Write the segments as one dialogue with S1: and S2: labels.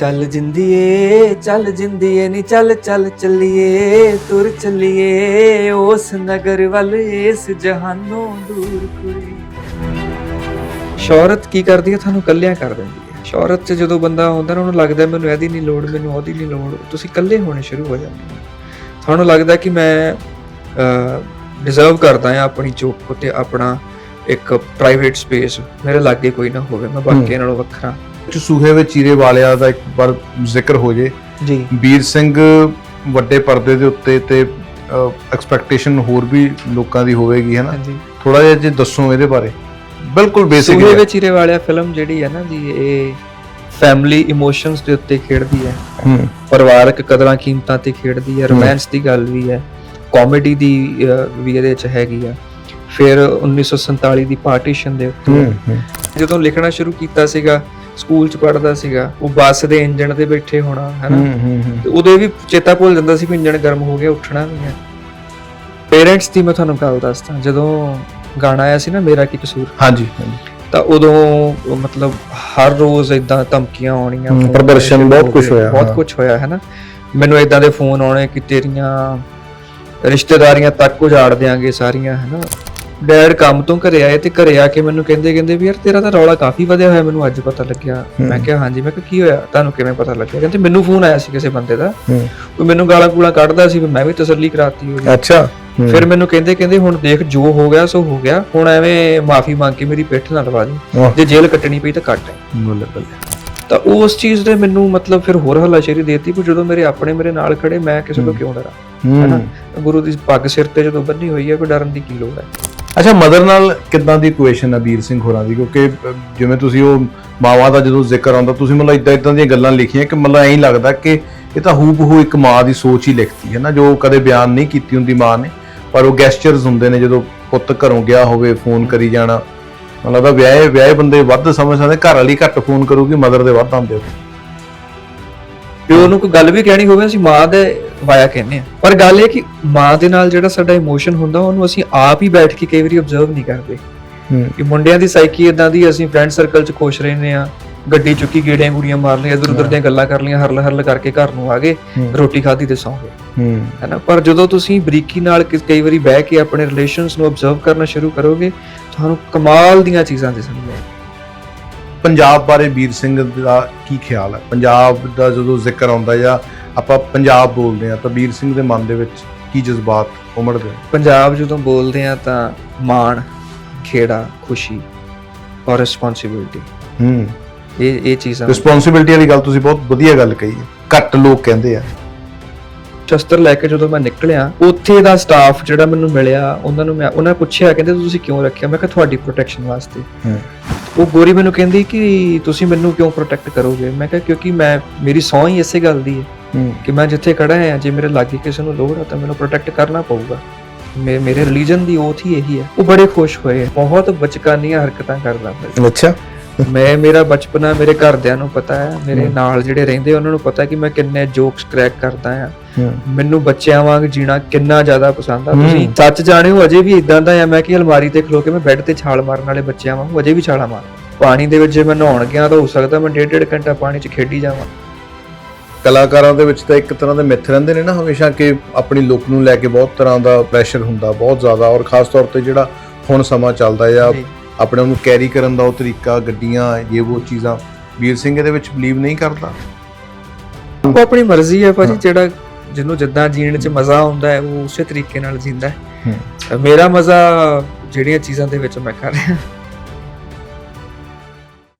S1: ਚੱਲ ਜਿੰਦੀਏ ਚੱਲ ਜਿੰਦੀਏ ਨੀ ਚੱਲ ਚੱਲ ਚੱਲੀਏ ਤੁਰ ਚੱਲੀਏ ਉਸ ਨਗਰ ਵੱਲ ਇਸ ਜਹਾਨੋਂ ਦੂਰ ਕੋਈ ਸ਼ੌਹਰਤ ਕੀ ਕਰਦੀ ਹੈ? ਤੁਹਾਨੂੰ ਕੱਲਿਆਂ ਕਰ ਦਿੰਦੀ ਹੈ। ਸ਼ੌਹਰਤ 'ਚ ਜਦੋਂ ਬੰਦਾ ਆਉਂਦਾ ਨਾ ਉਹਨੂੰ ਲੱਗਦਾ ਮੈਨੂੰ ਇਹਦੀ ਨਹੀਂ ਲੋੜ ਮੈਨੂੰ ਉਹਦੀ ਨਹੀਂ ਲੋੜ। ਤੁਸੀਂ ਇਕੱਲੇ ਹੋਣੇ ਸ਼ੁਰੂ ਹੋ ਜਾਂਦੇ ਹੋ। ਤੁਹਾਨੂੰ ਲੱਗਦਾ ਕਿ ਮੈਂ ਡਿਜ਼ਰਵ ਕਰਦਾ ਹਾਂ ਆਪਣੀ ਚੁੱਪ ਤੇ ਆਪਣਾ ਇੱਕ ਪ੍ਰਾਈਵੇਟ ਸਪੇਸ ਮੇਰੇ ਲਾਗੇ ਕੋਈ ਨਾ ਹੋਵੇ ਮੈਂ ਬਾਕੀਆਂ ਨਾਲੋਂ ਵੱਖਰਾ।
S2: ਚ ਸੂਹੇ ਵਿੱਚ ਚੀਰੇ ਵਾਲਿਆ ਦਾ ਇੱਕ ਵਾਰ ਜ਼ਿਕਰ ਹੋ ਜੇ।
S1: ਜੀ।
S2: ਵੀਰ ਸਿੰਘ ਵੱਡੇ ਪਰਦੇ ਦੇ ਉੱਤੇ ਤੇ ਐਕਸਪੈਕਟੇਸ਼ਨ ਹੋਰ ਵੀ ਲੋਕਾਂ ਦੀ ਹੋਵੇਗੀ ਹੈ ਨਾ ਥੋੜਾ ਜਿਹਾ ਜੇ ਦੱਸੋ ਇਹਦੇ ਬਾਰੇ। ਬਿਲਕੁਲ ਬੇਸਿਕ
S1: ਸੂਹੇ ਵਿੱਚ ਹੀਰੇ ਵਾਲਿਆ ਫਿਲਮ ਜਿਹੜੀ ਹੈ ਨਾ ਜੀ ਇਹ ਫੈਮਿਲੀ ਇਮੋਸ਼ਨਸ ਦੇ ਉੱਤੇ ਖੇਡਦੀ ਹੈ।
S2: ਹੂੰ।
S1: ਪਰਿਵਾਰਕ ਕਦਰਾਂ ਕੀਮਤਾਂ ਤੇ ਖੇਡਦੀ ਹੈ ਰੋਮਾਂਸ ਦੀ ਗੱਲ ਵੀ ਹੈ ਕਾਮੇਡੀ ਦੀ ਵੀ ਇਹਦੇ ਵਿੱਚ ਹੈਗੀ ਆ। ਫਿਰ 1947 ਦੀ ਪਾਰਟੀਸ਼ਨ ਦੇ ਉੱਤੇ ਜਦੋਂ ਲਿਖਣਾ ਸ਼ੁਰੂ ਕੀਤਾ ਸੀਗਾ ਸਕੂਲ ਚ ਪੜ੍ਹਦਾ ਸੀਗਾ ਉਹ ਬੱਸ ਦੇ ਇੰਜਣ ਤੇ ਬੈਠੇ ਹੋਣਾ ਹੈਨਾ? ਤੇ ਉਹਦੇ ਵੀ ਚੇਤਾ ਭੁੱਲ ਜਾਂਦਾ ਸੀ ਕਿ ਇੰਜਣ ਗਰਮ ਹੋ ਗਿਆ ਉੱਠਣਾ ਵੀ ਹੈ। ਪੇਰੈਂਟਸ ਦੀ ਮੈਂ ਤੁਹਾਨੂੰ ਗੱਲ ਦੱਸਦਾ ਜਦੋਂ ਗਾਣਾ ਆਇਆ ਸੀ ਨਾ ਮੇਰਾ ਕੀ ਕਸੂਰ?
S2: ਹਾਂਜੀ ਹਾਂਜੀ।
S1: ਤਾਂ ਉਦੋਂ ਮਤਲਬ ਹਰ ਰੋਜ਼ ਇਦਾਂ ਧਮਕੀਆਂ ਆਉਣੀਆਂ
S2: ਪ੍ਰਦਰਸ਼ਨ ਬਹੁਤ
S1: ਗਏ,
S2: ਹੋਇਆ,
S1: ਬਹੁਤ। ਕੁਝ ਹੋਇਆ ਹੈ ਨਾ ਮੈਨੂੰ ਇਦਾਂ ਦੇ ਫੋਨ ਆਉਣੇ ਕਿ ਤੇਰੀਆਂ ਰਿਸ਼ਤੇਦਾਰੀਆਂ ਤੱਕ ਉਜਾੜ ਦਿਆਂਗੇ ਸਾਰੀਆਂ ਹੈ ਨਾ ਡੈਡ ਕੰਮ ਤੋਂ ਘਰੇ ਆਏ ਤੇ ਘਰੇ ਆ ਕੇ ਮੈਨੂੰ ਕਹਿੰਦੇ ਕਹਿੰਦੇ ਵੀ ਯਾਰ ਤੇਰਾ ਤਾਂ ਰੌਲਾ ਕਾਫੀ ਵਧਿਆ ਹੋਇਆ ਮੈਨੂੰ ਅੱਜ ਪਤਾ ਲੱਗਿਆ। ਮੈਂ ਕਿਹਾ ਹਾਂਜੀ ਮੈਂ ਕਿਹਾ ਕੀ ਹੋਇਆ? ਤੁਹਾਨੂੰ ਕਿਵੇਂ ਪਤਾ ਲੱਗਿਆ? ਕਹਿੰਦੇ ਮੈਨੂੰ ਫੋਨ ਆਇਆ ਸੀ ਕਿਸੇ ਬੰਦੇ ਦਾ। ਉਹ ਮੈਨੂੰ ਗਾਲਾਂ ਗੂਲਾਂ ਕੱਢਦਾ ਸੀ ਮੈਂ ਵੀ ਤਸੱਲੀ ਕਰਾਤੀ ਹੋਈ
S2: ਅੱਛਾ।
S1: ਫਿਰ ਮੈਨੂੰ ਕਹਿੰਦੇ ਕਹਿੰਦੇ ਹੁਣ ਦੇਖ ਜੋ ਹੋ ਗਿਆ ਸੋ ਹੋ ਗਿਆ। ਹੁਣ ਐਵੇਂ ਮਾਫੀ ਮੰਗ ਕੇ ਮੇਰੀ ਪਿੱਠ ਨਾ ਲਵਾ ਦੀ। ਜੇ ਜੇਲ੍ਹ ਕੱਟਣੀ ਪਈ ਤਾਂ ਕੱਟ।
S2: ਬੱਲੇ ਬੱਲੇ।
S1: ਤਾਂ ਉਸ ਚੀਜ਼ ਦੇ ਮੈਨੂੰ ਮਤਲਬ ਫਿਰ ਹੋਰ ਹੱਲਾਸ਼ੇਰੀ ਦੇਤੀ ਪਰ ਜਦੋਂ ਮੇਰੇ ਆਪਣੇ ਮੇਰੇ ਨਾਲ ਖੜੇ ਮੈਂ ਕਿਸੇ ਤੋਂ ਕਿਉਂ ਡਰਾਂ? ਹੈਨਾ? ਗੁਰੂ ਦੀ ਪੱਗ ਸਿਰ ਤੇ ਜਦੋਂ ਬੰਨੀ ਹੋਈ ਹੈ ਕੋਈ ਡਰਨ ਦੀ ਕੀ ਲੋੜ ਹੈ?
S2: ਅੱਛਾ ਮਦਰ ਨਾਲ ਕਿੱਦਾਂ ਦੀ ਇਕੁਏਸ਼ਨ ਹੈ ਵੀਰ ਸਿੰਘ ਹੋਰਾਂ ਦੀ? ਕਿਉਂਕਿ ਜਿਵੇਂ ਤੁਸੀਂ ਉਹ ਮਾਵਾਂ ਦਾ ਜਦੋਂ ਜ਼ਿਕਰ ਆਉਂਦਾ, ਤੁਸੀਂ ਮਤਲਬ ਇਦਾਂ ਇਦਾਂ ਦੀਆਂ ਗੱਲਾਂ ਲਿਖੀਆਂ ਕਿ ਮਤਲਬ ਐਂ ਲੱਗਦਾ ਕਿ ਇਹ ਤਾਂ ਹੂਬਹੂ ਇੱਕ ਮਾਂ ਦੀ ਸੋਚ ਹੀ ਲਿਖਤੀ ਹੈ ਨਾ, ਜੋ ਕਦੇ ਬਿਆਨ ਨਹੀਂ ਕੀਤੀ ਹੁੰਦੀ ਮਾਂ ਨੇ। ਪਰ ਉਹ ਗੈਸਚਰਸ ਹੁੰਦੇ ਨੇ, ਜਦੋਂ ਪੁੱਤ ਘਰੋਂ ਗਿਆ ਹੋਵੇ ਫੋਨ ਕਰੀ ਜਾਣਾ। ਮਤਲਬ ਵਿਆਹੇ ਵਿਆਹੇ ਬੰਦੇ ਵੱਧ ਸਮਝ ਸਕਦੇ, ਘਰ ਵਾਲੀ ਘੱਟ ਫੋਨ ਕਰੂਗੀ ਮਦਰ ਦੇ ਵੱਧ ਆਉਂਦੇ ਹੋ
S1: ਤੇ ਉਹਨੂੰ ਕੋਈ ਗੱਲ ਵੀ ਕਹਿਣੀ ਹੋਵੇ ਅਸੀਂ ਮਾਂ ਦੇ ਵਾਇਆ ਕਹਿੰਦੇ ਆ ਪਰ ਗੱਲ ਇਹ ਕਿ ਮਾਂ ਦੇ ਨਾਲ ਜਿਹੜਾ ਸਾਡਾ ਇਮੋਸ਼ਨ ਹੁੰਦਾ ਉਹਨੂੰ ਅਸੀਂ ਆਪ ਹੀ ਬੈਠ ਕੇ ਕਈ ਵਾਰੀ ਆਬਜ਼ਰਵ ਨਹੀਂ ਕਰਦੇ। ਕਿ ਮੁੰਡਿਆਂ ਦੀ ਸਾਈਕੀ ਇਦਾਂ ਦੀ ਅਸੀਂ ਫਰੈਂਡ ਸਰਕਲ 'ਚ ਖੁਸ਼ ਰਹਿੰਦੇ ਆ ਗੱਡੀ ਚੁੱਕੀ ਗੇੜੀਆਂ ਗੁੜੀਆਂ ਮਾਰ ਲਈਆਂ ਇਧਰ ਉਧਰ ਦੀਆਂ ਗੱਲਾਂ ਕਰ ਲਈਆਂ ਹਰਲ ਹਰਲ ਕਰਕੇ ਘਰ ਨੂੰ ਆ ਗਏ। ਰੋਟੀ ਖਾਧੀ ਤੇ ਸੌਂ ਗਏ।
S2: ਹੂੰ।
S1: ਹੈਨਾ? ਪਰ ਜਦੋਂ ਤੁਸੀਂ ਬਰੀਕੀ ਨਾਲ ਕਈ ਵਾਰੀ ਬਹਿ ਕੇ ਆਪਣੇ ਰਿਲੇਸ਼ਨਸ ਨੂੰ ਆਬਜ਼ਰਵ ਕਰਨਾ ਸ਼ੁਰੂ ਕਰੋਗੇ ਤੁਹਾਨੂੰ ਕਮਾਲ ਦੀਆਂ ਚੀਜ਼ਾਂ ਦਿਸਣਗੀਆਂ।
S2: ਪੰਜਾਬ ਬਾਰੇ ਵੀਰ ਸਿੰਘ ਦਾ ਕੀ ਖਿਆਲ ਹੈ? ਪੰਜਾਬ ਦਾ ਜਦੋਂ ਜ਼ਿਕਰ ਆਉਂਦਾ ਜਾਂ ਆਪਾਂ ਪੰਜਾਬ ਬੋਲਦੇ ਆ ਤਾਂ ਵੀਰ ਸਿੰਘ ਦੇ ਮਨ ਦੇ ਵਿੱਚ ਕੀ ਜਜ਼ਬਾਤ ਉਮੜਦੇ
S1: ਪੰਜਾਬ ਜਦੋਂ ਬੋਲਦੇ ਆ ਤਾਂ ਮਾਣ ਖੇੜਾ ਖੁਸ਼ੀ ਔਰ ਰਿਸਪੌਂਸਿਬਿਲਟੀ
S2: ਹੂੰ।
S1: ਇਹ ਇਹ ਚੀਜ਼ਾਂ
S2: ਰਿਸਪੌਂਸਿਬਿਲਟੀ ਵਾਲੀ ਗੱਲ ਤੁਸੀਂ ਬਹੁਤ ਵਧੀਆ ਗੱਲ ਕਹੀ ਹੈ। ਘੱਟ ਲੋਕ ਕਹਿੰਦੇ ਆ।
S1: ਸ਼ਸਤਰ ਲੈ ਕੇ ਜਦੋਂ ਮੈਂ ਨਿਕਲਿਆ ਉੱਥੇ ਦਾ ਸਟਾਫ ਜਿਹੜਾ ਮੈਨੂੰ ਮਿਲਿਆ ਉਹਨਾਂ ਨੂੰ ਮੈਂ ਉਹਨਾਂ ਪੁੱਛਿਆ ਕਹਿੰਦੇ ਤੁਸੀਂ ਕਿਉਂ ਰੱਖਿਆ? ਮੈਂ ਕਿਹਾ ਤੁਹਾਡੀ ਪ੍ਰੋਟੈਕਸ਼ਨ ਵਾਸਤੇ।
S2: ਹੂੰ।
S1: ਉਹ ਗੋਰੀ ਮੈਨੂੰ ਕਹਿੰਦੀ ਕਿ ਤੁਸੀਂ ਮੈਨੂੰ ਕਿਉਂ ਪ੍ਰੋਟੈਕਟ ਕਰੋਗੇ? ਮੈਂ ਕਿਹਾ ਕਿਉਂਕਿ ਮੈਂ ਮੇਰੀ ਸੌਂ ਹੀ ਇਸੇ ਗੱਲ ਦੀ ਹੈ ਕਿ ਮੈਂ ਜਿੱਥੇ ਖੜਾ ਹਾਂ ਜੇ ਮੇਰੇ ਲਾਗੇ ਕਿਸੇ ਨੂੰ ਲੋੜ ਹੈ ਤਾਂ ਮੈਨੂੰ ਪ੍ਰੋਟੈਕਟ ਕਰਨਾ ਪਊਗਾ। ਮੇਰੇ ਰਿਲੀਜਨ ਦੀ ਓਥ ਹੀ ਇਹੀ ਹੈ। ਉਹ ਬੜੇ ਖੁਸ਼ ਹੋਏ। ਬਹੁਤ ਬਚਕਾਨੀਆਂ ਹਰਕਤਾਂ ਕਰਦਾ
S2: ਅੱਛਾ।
S1: ਮੈਂ ਮੇਰਾ ਬਚਪਨਾ ਮੇਰੇ ਘਰਦਿਆਂ ਨੂੰ ਪਤਾ ਹੈ ਮੇਰੇ ਨਾਲ ਜਿਹੜੇ ਰਹਿੰਦੇ ਉਹਨਾਂ ਨੂੰ ਪਤਾ ਕਿ ਮੈਂ ਕਿੰਨੇ ਜੋਕਸ ਕਰੈਕ ਕਰਦਾ ਹੂੰ। ਮੈਨੂੰ ਬੱਚਿਆਂ ਵਾਂਗ ਜੀਣਾ ਕਿੰਨਾ ਜ਼ਿਆਦਾ ਪਸੰਦ ਆ। ਤੁਸੀਂ ਸੱਚ ਜਾਣੇ ਹੋ ਅਜੇ ਵੀ ਇਦਾਂ ਦਾ ਆ ਮੈਂ ਕਿ ਅਲਮਾਰੀ ਤੇ ਖਲੋ ਕੇ ਮੈਂ ਬੈੱਡ ਤੇ ਛਾਲ ਮਾਰਨ ਵਾਲੇ ਬੱਚਿਆਂ ਵਾਂਗ ਅਜੇ ਵੀ ਛਾਲਾਂ ਮਾਰ। ਪਾਣੀ ਦੇ ਵਿੱਚ ਜੇ ਮੈਂ ਨਹਾਉਣ ਗਿਆ ਤਾਂ ਹੋ ਸਕਦਾ ਮੈਂ ਡੇਢ ਡੇਢ ਘੰਟਾ ਪਾਣੀ 'ਚ ਖੇਡੀ ਜਾਵਾਂ।
S2: ਕਲਾਕਾਰਾਂ ਦੇ ਵਿੱਚ ਤਾਂ ਇੱਕ ਤਰ੍ਹਾਂ ਦੇ ਮਿੱਥ ਰਹਿੰਦੇ ਨੇ ਨਾ ਹਮੇਸ਼ਾ ਕਿ ਆਪਣੀ ਲੁੱਕ ਨੂੰ ਲੈ ਕੇ ਬਹੁਤ ਤਰ੍ਹਾਂ ਦਾ ਪ੍ਰੈਸ਼ਰ ਹੁੰਦਾ ਬਹੁਤ ਜ਼ਿਆਦਾ। ਔਰ ਖਾਸ ਤੌਰ ਤੇ ਜਿਹੜਾ ਹੁਣ ਸਮਾਂ ਚੱਲਦਾ ਆ। ਆਪਣੇ ਨੂੰ ਕੈਰੀ ਕਰਨ ਦਾ ਉਹ ਤਰੀਕਾ ਗੱਡੀਆਂ ਇਹ ਉਹ ਚੀਜ਼ਾਂ ਵੀਰ ਸਿੰਘ ਇਹਦੇ ਵਿੱਚ ਬਲੀਵ ਨਹੀਂ ਕਰਦਾ।
S1: ਉਹ ਆਪਣੀ ਮਰਜ਼ੀ ਹੈ ਭਾਜੀ ਜਿਹੜਾ ਜਿਹਨੂੰ ਜਿੱਦਾਂ ਜੀਣ 'ਚ ਮਜ਼ਾ ਆਉਂਦਾ ਹੈ ਉਹ ਉਸੇ ਤਰੀਕੇ ਨਾਲ ਜਿੰਦਾ ਹੈ। ਮੇਰਾ ਮਜ਼ਾ ਜਿਹੜੀਆਂ ਚੀਜ਼ਾਂ ਦੇ ਵਿੱਚ ਮੈਂ ਕਰ ਰਿਹਾ।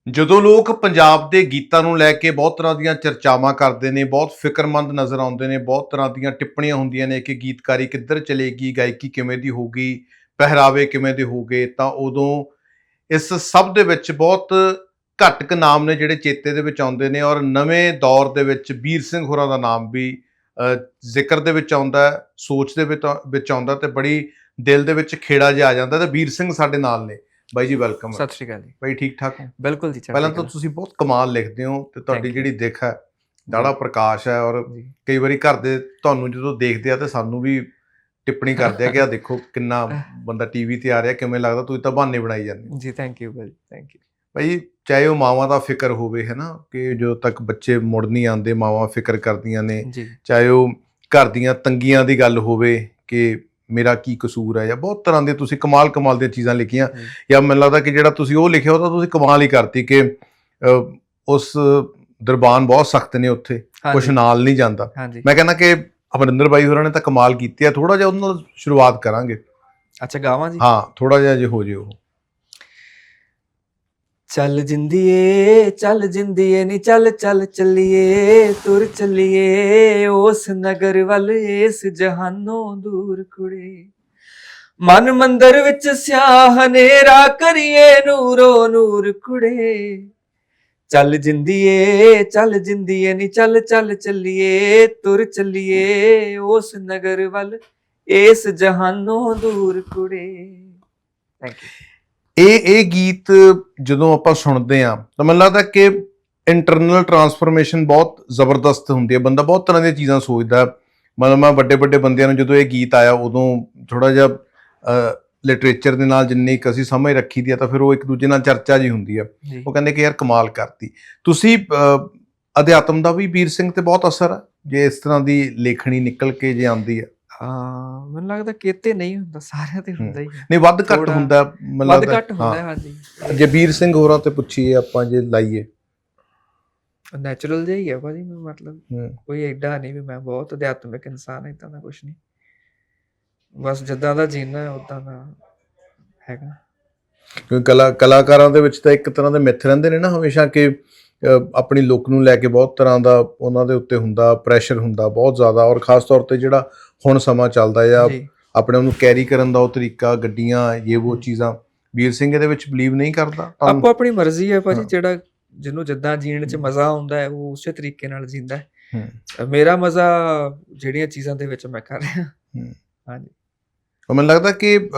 S2: ਜਦੋਂ ਲੋਕ ਪੰਜਾਬ ਦੇ ਗੀਤਾਂ ਨੂੰ ਲੈ ਕੇ ਬਹੁਤ ਤਰ੍ਹਾਂ ਦੀਆਂ ਚਰਚਾਵਾਂ ਕਰਦੇ ਨੇ ਬਹੁਤ ਫਿਕਰਮੰਦ ਨਜ਼ਰ ਆਉਂਦੇ ਨੇ ਬਹੁਤ ਤਰ੍ਹਾਂ ਦੀਆਂ ਟਿੱਪਣੀਆਂ ਹੁੰਦੀਆਂ ਨੇ ਕਿ ਗੀਤਕਾਰੀ ਕਿੱਧਰ ਚਲੇਗੀ ਗਾਇਕੀ ਕਿਵੇਂ ਦੀ ਹੋਊਗੀ ਪਹਿਰਾਵੇ ਕਿਵੇਂ ਦੇ ਹੋਗੇ ਤਾਂ ਉਦੋਂ ਇਸ ਸਭ ਦੇ ਵਿੱਚ ਬਹੁਤ ਘੱਟ ਕ ਨਾਮ ਨੇ ਜਿਹੜੇ ਚੇਤੇ ਦੇ ਵਿੱਚ ਆਉਂਦੇ ਨੇ ਔਰ ਨਵੇਂ ਦੌਰ ਦੇ ਵਿੱਚ ਵੀਰ ਸਿੰਘ ਹੋਰਾਂ ਦਾ ਨਾਮ ਵੀ ਜ਼ਿਕਰ ਦੇ ਵਿੱਚ ਆਉਂਦਾ ਹੈ, ਸੋਚ ਦੇ ਵਿੱਚ ਆਉਂਦਾ ਤੇ ਬੜੀ ਦਿਲ ਦੇ ਵਿੱਚ ਖੇੜਾ ਜਿਹਾ ਆ ਜਾਂਦਾ ਤੇ ਵੀਰ ਸਿੰਘ ਸਾਡੇ ਨਾਲ ਨੇ। ਬਾਈ ਜੀ ਵੈਲਕਮ
S1: ਸਤਿ ਸ਼੍ਰੀ ਅਕਾਲ ਜੀ।
S2: ਬਾਈ ਠੀਕ ਠਾਕ ਹੋ?
S1: ਬਿਲਕੁਲ ਜੀ
S2: ਪਹਿਲਾਂ ਤਾਂ। ਤੁਸੀਂ ਬਹੁਤ ਕਮਾਲ ਲਿਖਦੇ ਹੋ ਤੇ ਤੁਹਾਡੀ. ਜਿਹੜੀ ਦਿੱਖ ਹੈ ਦਾੜਾ ਪ੍ਰਕਾਸ਼ ਹੈ ਔਰ ਕਈ ਵਾਰੀ ਘਰ ਦੇ ਤੁਹਾਨੂੰ ਜਦੋਂ ਦੇਖਦੇ ਆ ਤੇ ਸਾਨੂੰ ਵੀ ਟਿੱਪਣੀ ਕਰਦੇ ਆ ਕਿ ਆ ਦੇਖੋ ਕਿੰਨਾ ਬੰਦਾ ਟੀਵੀ ਤੇ ਆ ਰਿਹਾ ਕਿਵੇਂ ਲੱਗਦਾ ਤੁਸੀਂ ਤਾਂ ਬਹਾਨੇ ਬਣਾਈ ਜਾਂਦੇ
S1: ਜੀ ਥੈਂਕ ਯੂ ਭਾਜੀ ਥੈਂਕ ਯੂ
S2: ਭਾਈ ਚਾਹੇ ਉਹ ਮਾਵਾਂ ਦਾ ਫਿਕਰ ਹੋਵੇ ਹੈ ਨਾ ਕਿ ਜਦੋਂ ਤੱਕ ਬੱਚੇ ਮੁੜ ਨਹੀਂ ਆਉਂਦੇ ਮਾਵਾਂ ਫਿਕਰ ਕਰਦੀਆਂ ਨੇ ਚਾਹੇ ਉਹ ਘਰ ਦੀਆਂ ਤੰਗੀਆਂ ਦੀ ਗੱਲ ਹੋਵੇ ਕਿ ਮੇਰਾ ਕੀ ਕਸੂਰ ਹੈ ਜਾਂ ਬਹੁਤ ਤਰ੍ਹਾਂ ਦੇ ਤੁਸੀਂ ਕਮਾਲ ਕਮਾਲ ਦੀਆਂ ਚੀਜ਼ਾਂ ਲਿਖੀਆਂ
S1: ਜੀ।
S2: ਮੈਨੂੰ ਲੱਗਦਾ ਕਿ ਜਿਹੜਾ ਤੁਸੀਂ ਉਹ ਲਿਖਿਆ ਉਹ ਤਾਂ ਤੁਸੀਂ ਕਮਾਲ ਹੀ ਕਰਤੀ ਕਿ ਉਸ ਦਰਬਾਨ ਬਹੁਤ ਸਖਤ ਨੇ ਉੱਥੇ ਕੁਝ ਨਾਲ ਨਹੀਂ ਜਾਂਦਾ। ਮੈਂ ਕਹਿੰਦਾ ਕਿ ਅਮਰਿੰਦਰ ਬਾਈ ਹੋਰਾਂ ਨੇ ਤਾਂ ਕਮਾਲ ਕੀਤੀ ਹੈ ਥੋੜਾ ਜਿਹਾ ਉਹਨਾਂ ਨਾਲ ਸ਼ੁਰੂਆਤ ਕਰਾਂਗੇ।
S1: ਅੱਛਾ ਗਾਵਾਂ ਜੀ?
S2: ਹਾਂ ਥੋੜਾ ਜਿਹਾ ਜੇ ਹੋ ਜੇ ਉਹ।
S1: ਚੱਲ ਜਿੰਦੀਏ ਚੱਲ ਜਿੰਦੀਏ ਨੀ ਚੱਲ ਚੱਲ ਚੱਲੀਏ ਤੁਰ ਚੱਲੀਏ ਉਸ ਨਗਰ ਵੱਲ ਇਸ ਜਹਾਨੋਂ ਦੂਰ ਕੁੜੇ। ਮਨ ਮੰਦਰ ਵਿੱਚ ਸਿਆਹ ਹਨੇਰਾ ਕਰੀਏ ਨੂਰੋ ਨੂਰ ਕੁੜੇ। ਚੱਲ ਜਿੰਦੀਏ ਚੱਲ ਜਿੰਦੀਏ, ਨੀ ਚੱਲ ਚੱਲ ਚੱਲੀਏ, ਤੁਰ ਚੱਲੀਏ ਉਸ ਨਗਰ ਵੱਲ, ਇਸ ਜਹਾਨੋਂ ਦੂਰ ਕੁੜੇ। ਥੈਂਕ ਯੂ
S2: ਇਹ ਇਹ ਗੀਤ ਜਦੋਂ ਆਪਾਂ ਸੁਣਦੇ ਆ ਤਾਂ ਮੈਨੂੰ ਲੱਗਦਾ ਕਿ ਇੰਟਰਨਲ ਟਰਾਂਸਫਰਮੇਸ਼ਨ ਬਹੁਤ ਜ਼ਬਰਦਸਤ ਹੁੰਦੀ ਹੈ। ਬੰਦਾ ਬਹੁਤ ਤਰ੍ਹਾਂ ਦੀਆਂ ਚੀਜ਼ਾਂ ਸੋਚਦਾ ਮਤਲਬ ਮੈਂ ਵੱਡੇ ਵੱਡੇ ਬੰਦਿਆਂ ਨੂੰ ਜਦੋਂ ਇਹ ਗੀਤ ਆਇਆ, ਉਦੋਂ ਥੋੜਾ ਜਿਹਾ ਲਿਟਰੇਚਰ ਦੇ ਨਾਲ ਜਿੰਨੀ ਕੁ ਅਸੀਂ ਸਮਝ ਰੱਖੀ ਦੀ ਆ ਤਾਂ ਫਿਰ ਉਹ ਇੱਕ ਦੂਜੇ ਨਾਲ ਚਰਚਾ ਜੀ ਹੁੰਦੀ ਆ। ਉਹ ਕਹਿੰਦੇ ਕਿ ਯਾਰ ਕਮਾਲ ਕਰਤੀ। ਤੁਸੀਂ ਅਧਿਆਤਮ ਦਾ ਵੀ ਵੀਰ ਸਿੰਘ ਤੇ ਬਹੁਤ ਅਸਰ ਆ ਜੇ ਇਸ ਤਰ੍ਹਾਂ ਦੀ ਲੇਖਣੀ ਨਿਕਲ ਕੇ ਜੇ ਆਉਂਦੀ ਆ।
S1: ਹਾਂ ਮੈਨੂੰ ਲੱਗਦਾ ਕਿਤੇ ਨਹੀਂ ਹੁੰਦਾ ਸਾਰਿਆਂ ਤੇ ਹੁੰਦਾ ਹੀ
S2: ਨਹੀਂ ਵੱਧ ਘੱਟ ਹੁੰਦਾ ਮੈਨੂੰ
S1: ਵੱਧ
S2: ਲੱਗਦਾ-
S1: ਘੱਟ ਹੁੰਦਾ ਹਾਂਜੀ।
S2: ਜੇ ਵੀਰ ਸਿੰਘ ਹੋਰਾਂ ਤੇ ਪੁੱਛੀਏ ਆਪਾਂ ਜੇ ਲਾਈਏ।
S1: ਨੈਚੁਰਲ ਜਿਹਾ ਹੀ ਹੈ ਭਾਜੀ ਮੈਂ ਮਤਲਬ ਕੋਈ ਐਡਾ ਨਹੀਂ ਵੀ ਮੈਂ ਬਹੁਤ ਅਧਿਆਤਮਿਕ ਇਨਸਾਨ ਹਾਂ ਇਦਾਂ ਦਾ ਕੁਝ ਨਹੀਂ। ਬਸ ਜਿੱਦਾਂ ਦਾ ਜੀਣਾ ਹੈ ਉਦਾਂ ਦਾ ਹੈਗਾ।
S2: ਕਿਉਂਕਿ ਕਲਾ ਕਲਾਕਾਰਾਂ ਦੇ ਵਿੱਚ ਤਾਂ ਇੱਕ ਤਰ੍ਹਾਂ ਦੇ ਮਿੱਥ ਰਹਿੰਦੇ ਨੇ ਨਾ ਹਮੇਸ਼ਾ ਕਿ ਆਪਣੀ ਲੁੱਕ ਨੂੰ ਲੈ ਕੇ ਬਹੁਤ ਤਰ੍ਹਾਂ ਦਾ ਉਹਨਾਂ ਦੇ ਉੱਤੇ ਹੁੰਦਾ ਪ੍ਰੈਸ਼ਰ ਹੁੰਦਾ ਬਹੁਤ ਜ਼ਿਆਦਾ ਔਰ ਖਾਸ ਤੌਰ ਤੇ ਜਿਹੜਾ ਹੁਣ ਸਮਾਂ ਚੱਲਦਾ ਆ ਆਪਣੇ ਉਹਨੂੰ ਕੈਰੀ ਕਰਨ ਦਾ ਉਹ ਤਰੀਕਾ ਗੱਡੀਆਂ ਇਹ ਉਹ ਚੀਜ਼ਾਂ ਵੀਰ ਸਿੰਘ ਇਹਦੇ ਵਿੱਚ ਬਲੀਵ ਨਹੀਂ ਕਰਦਾ
S1: ਆਪੋ ਆਪਣੀ ਮਰਜ਼ੀ ਹੈ ਭਾਜੀ। ਜਿਹੜਾ ਜਿਹਨੂੰ ਜਿੱਦਾਂ ਜੀਣ 'ਚ ਮਜ਼ਾ ਆਉਂਦਾ ਹੈ ਉਹ ਉਸੇ ਤਰੀਕੇ ਨਾਲ ਜੀਂਦਾ ਹੈ। ਮੇਰਾ ਮਜ਼ਾ ਜਿਹੜੀਆਂ ਚੀਜ਼ਾਂ ਦੇ ਵਿੱਚ ਮੈਂ ਕਰ ਰਿਹਾ।
S2: ਔਰ ਮੈਨੂੰ ਲੱਗਦਾ ਕਿ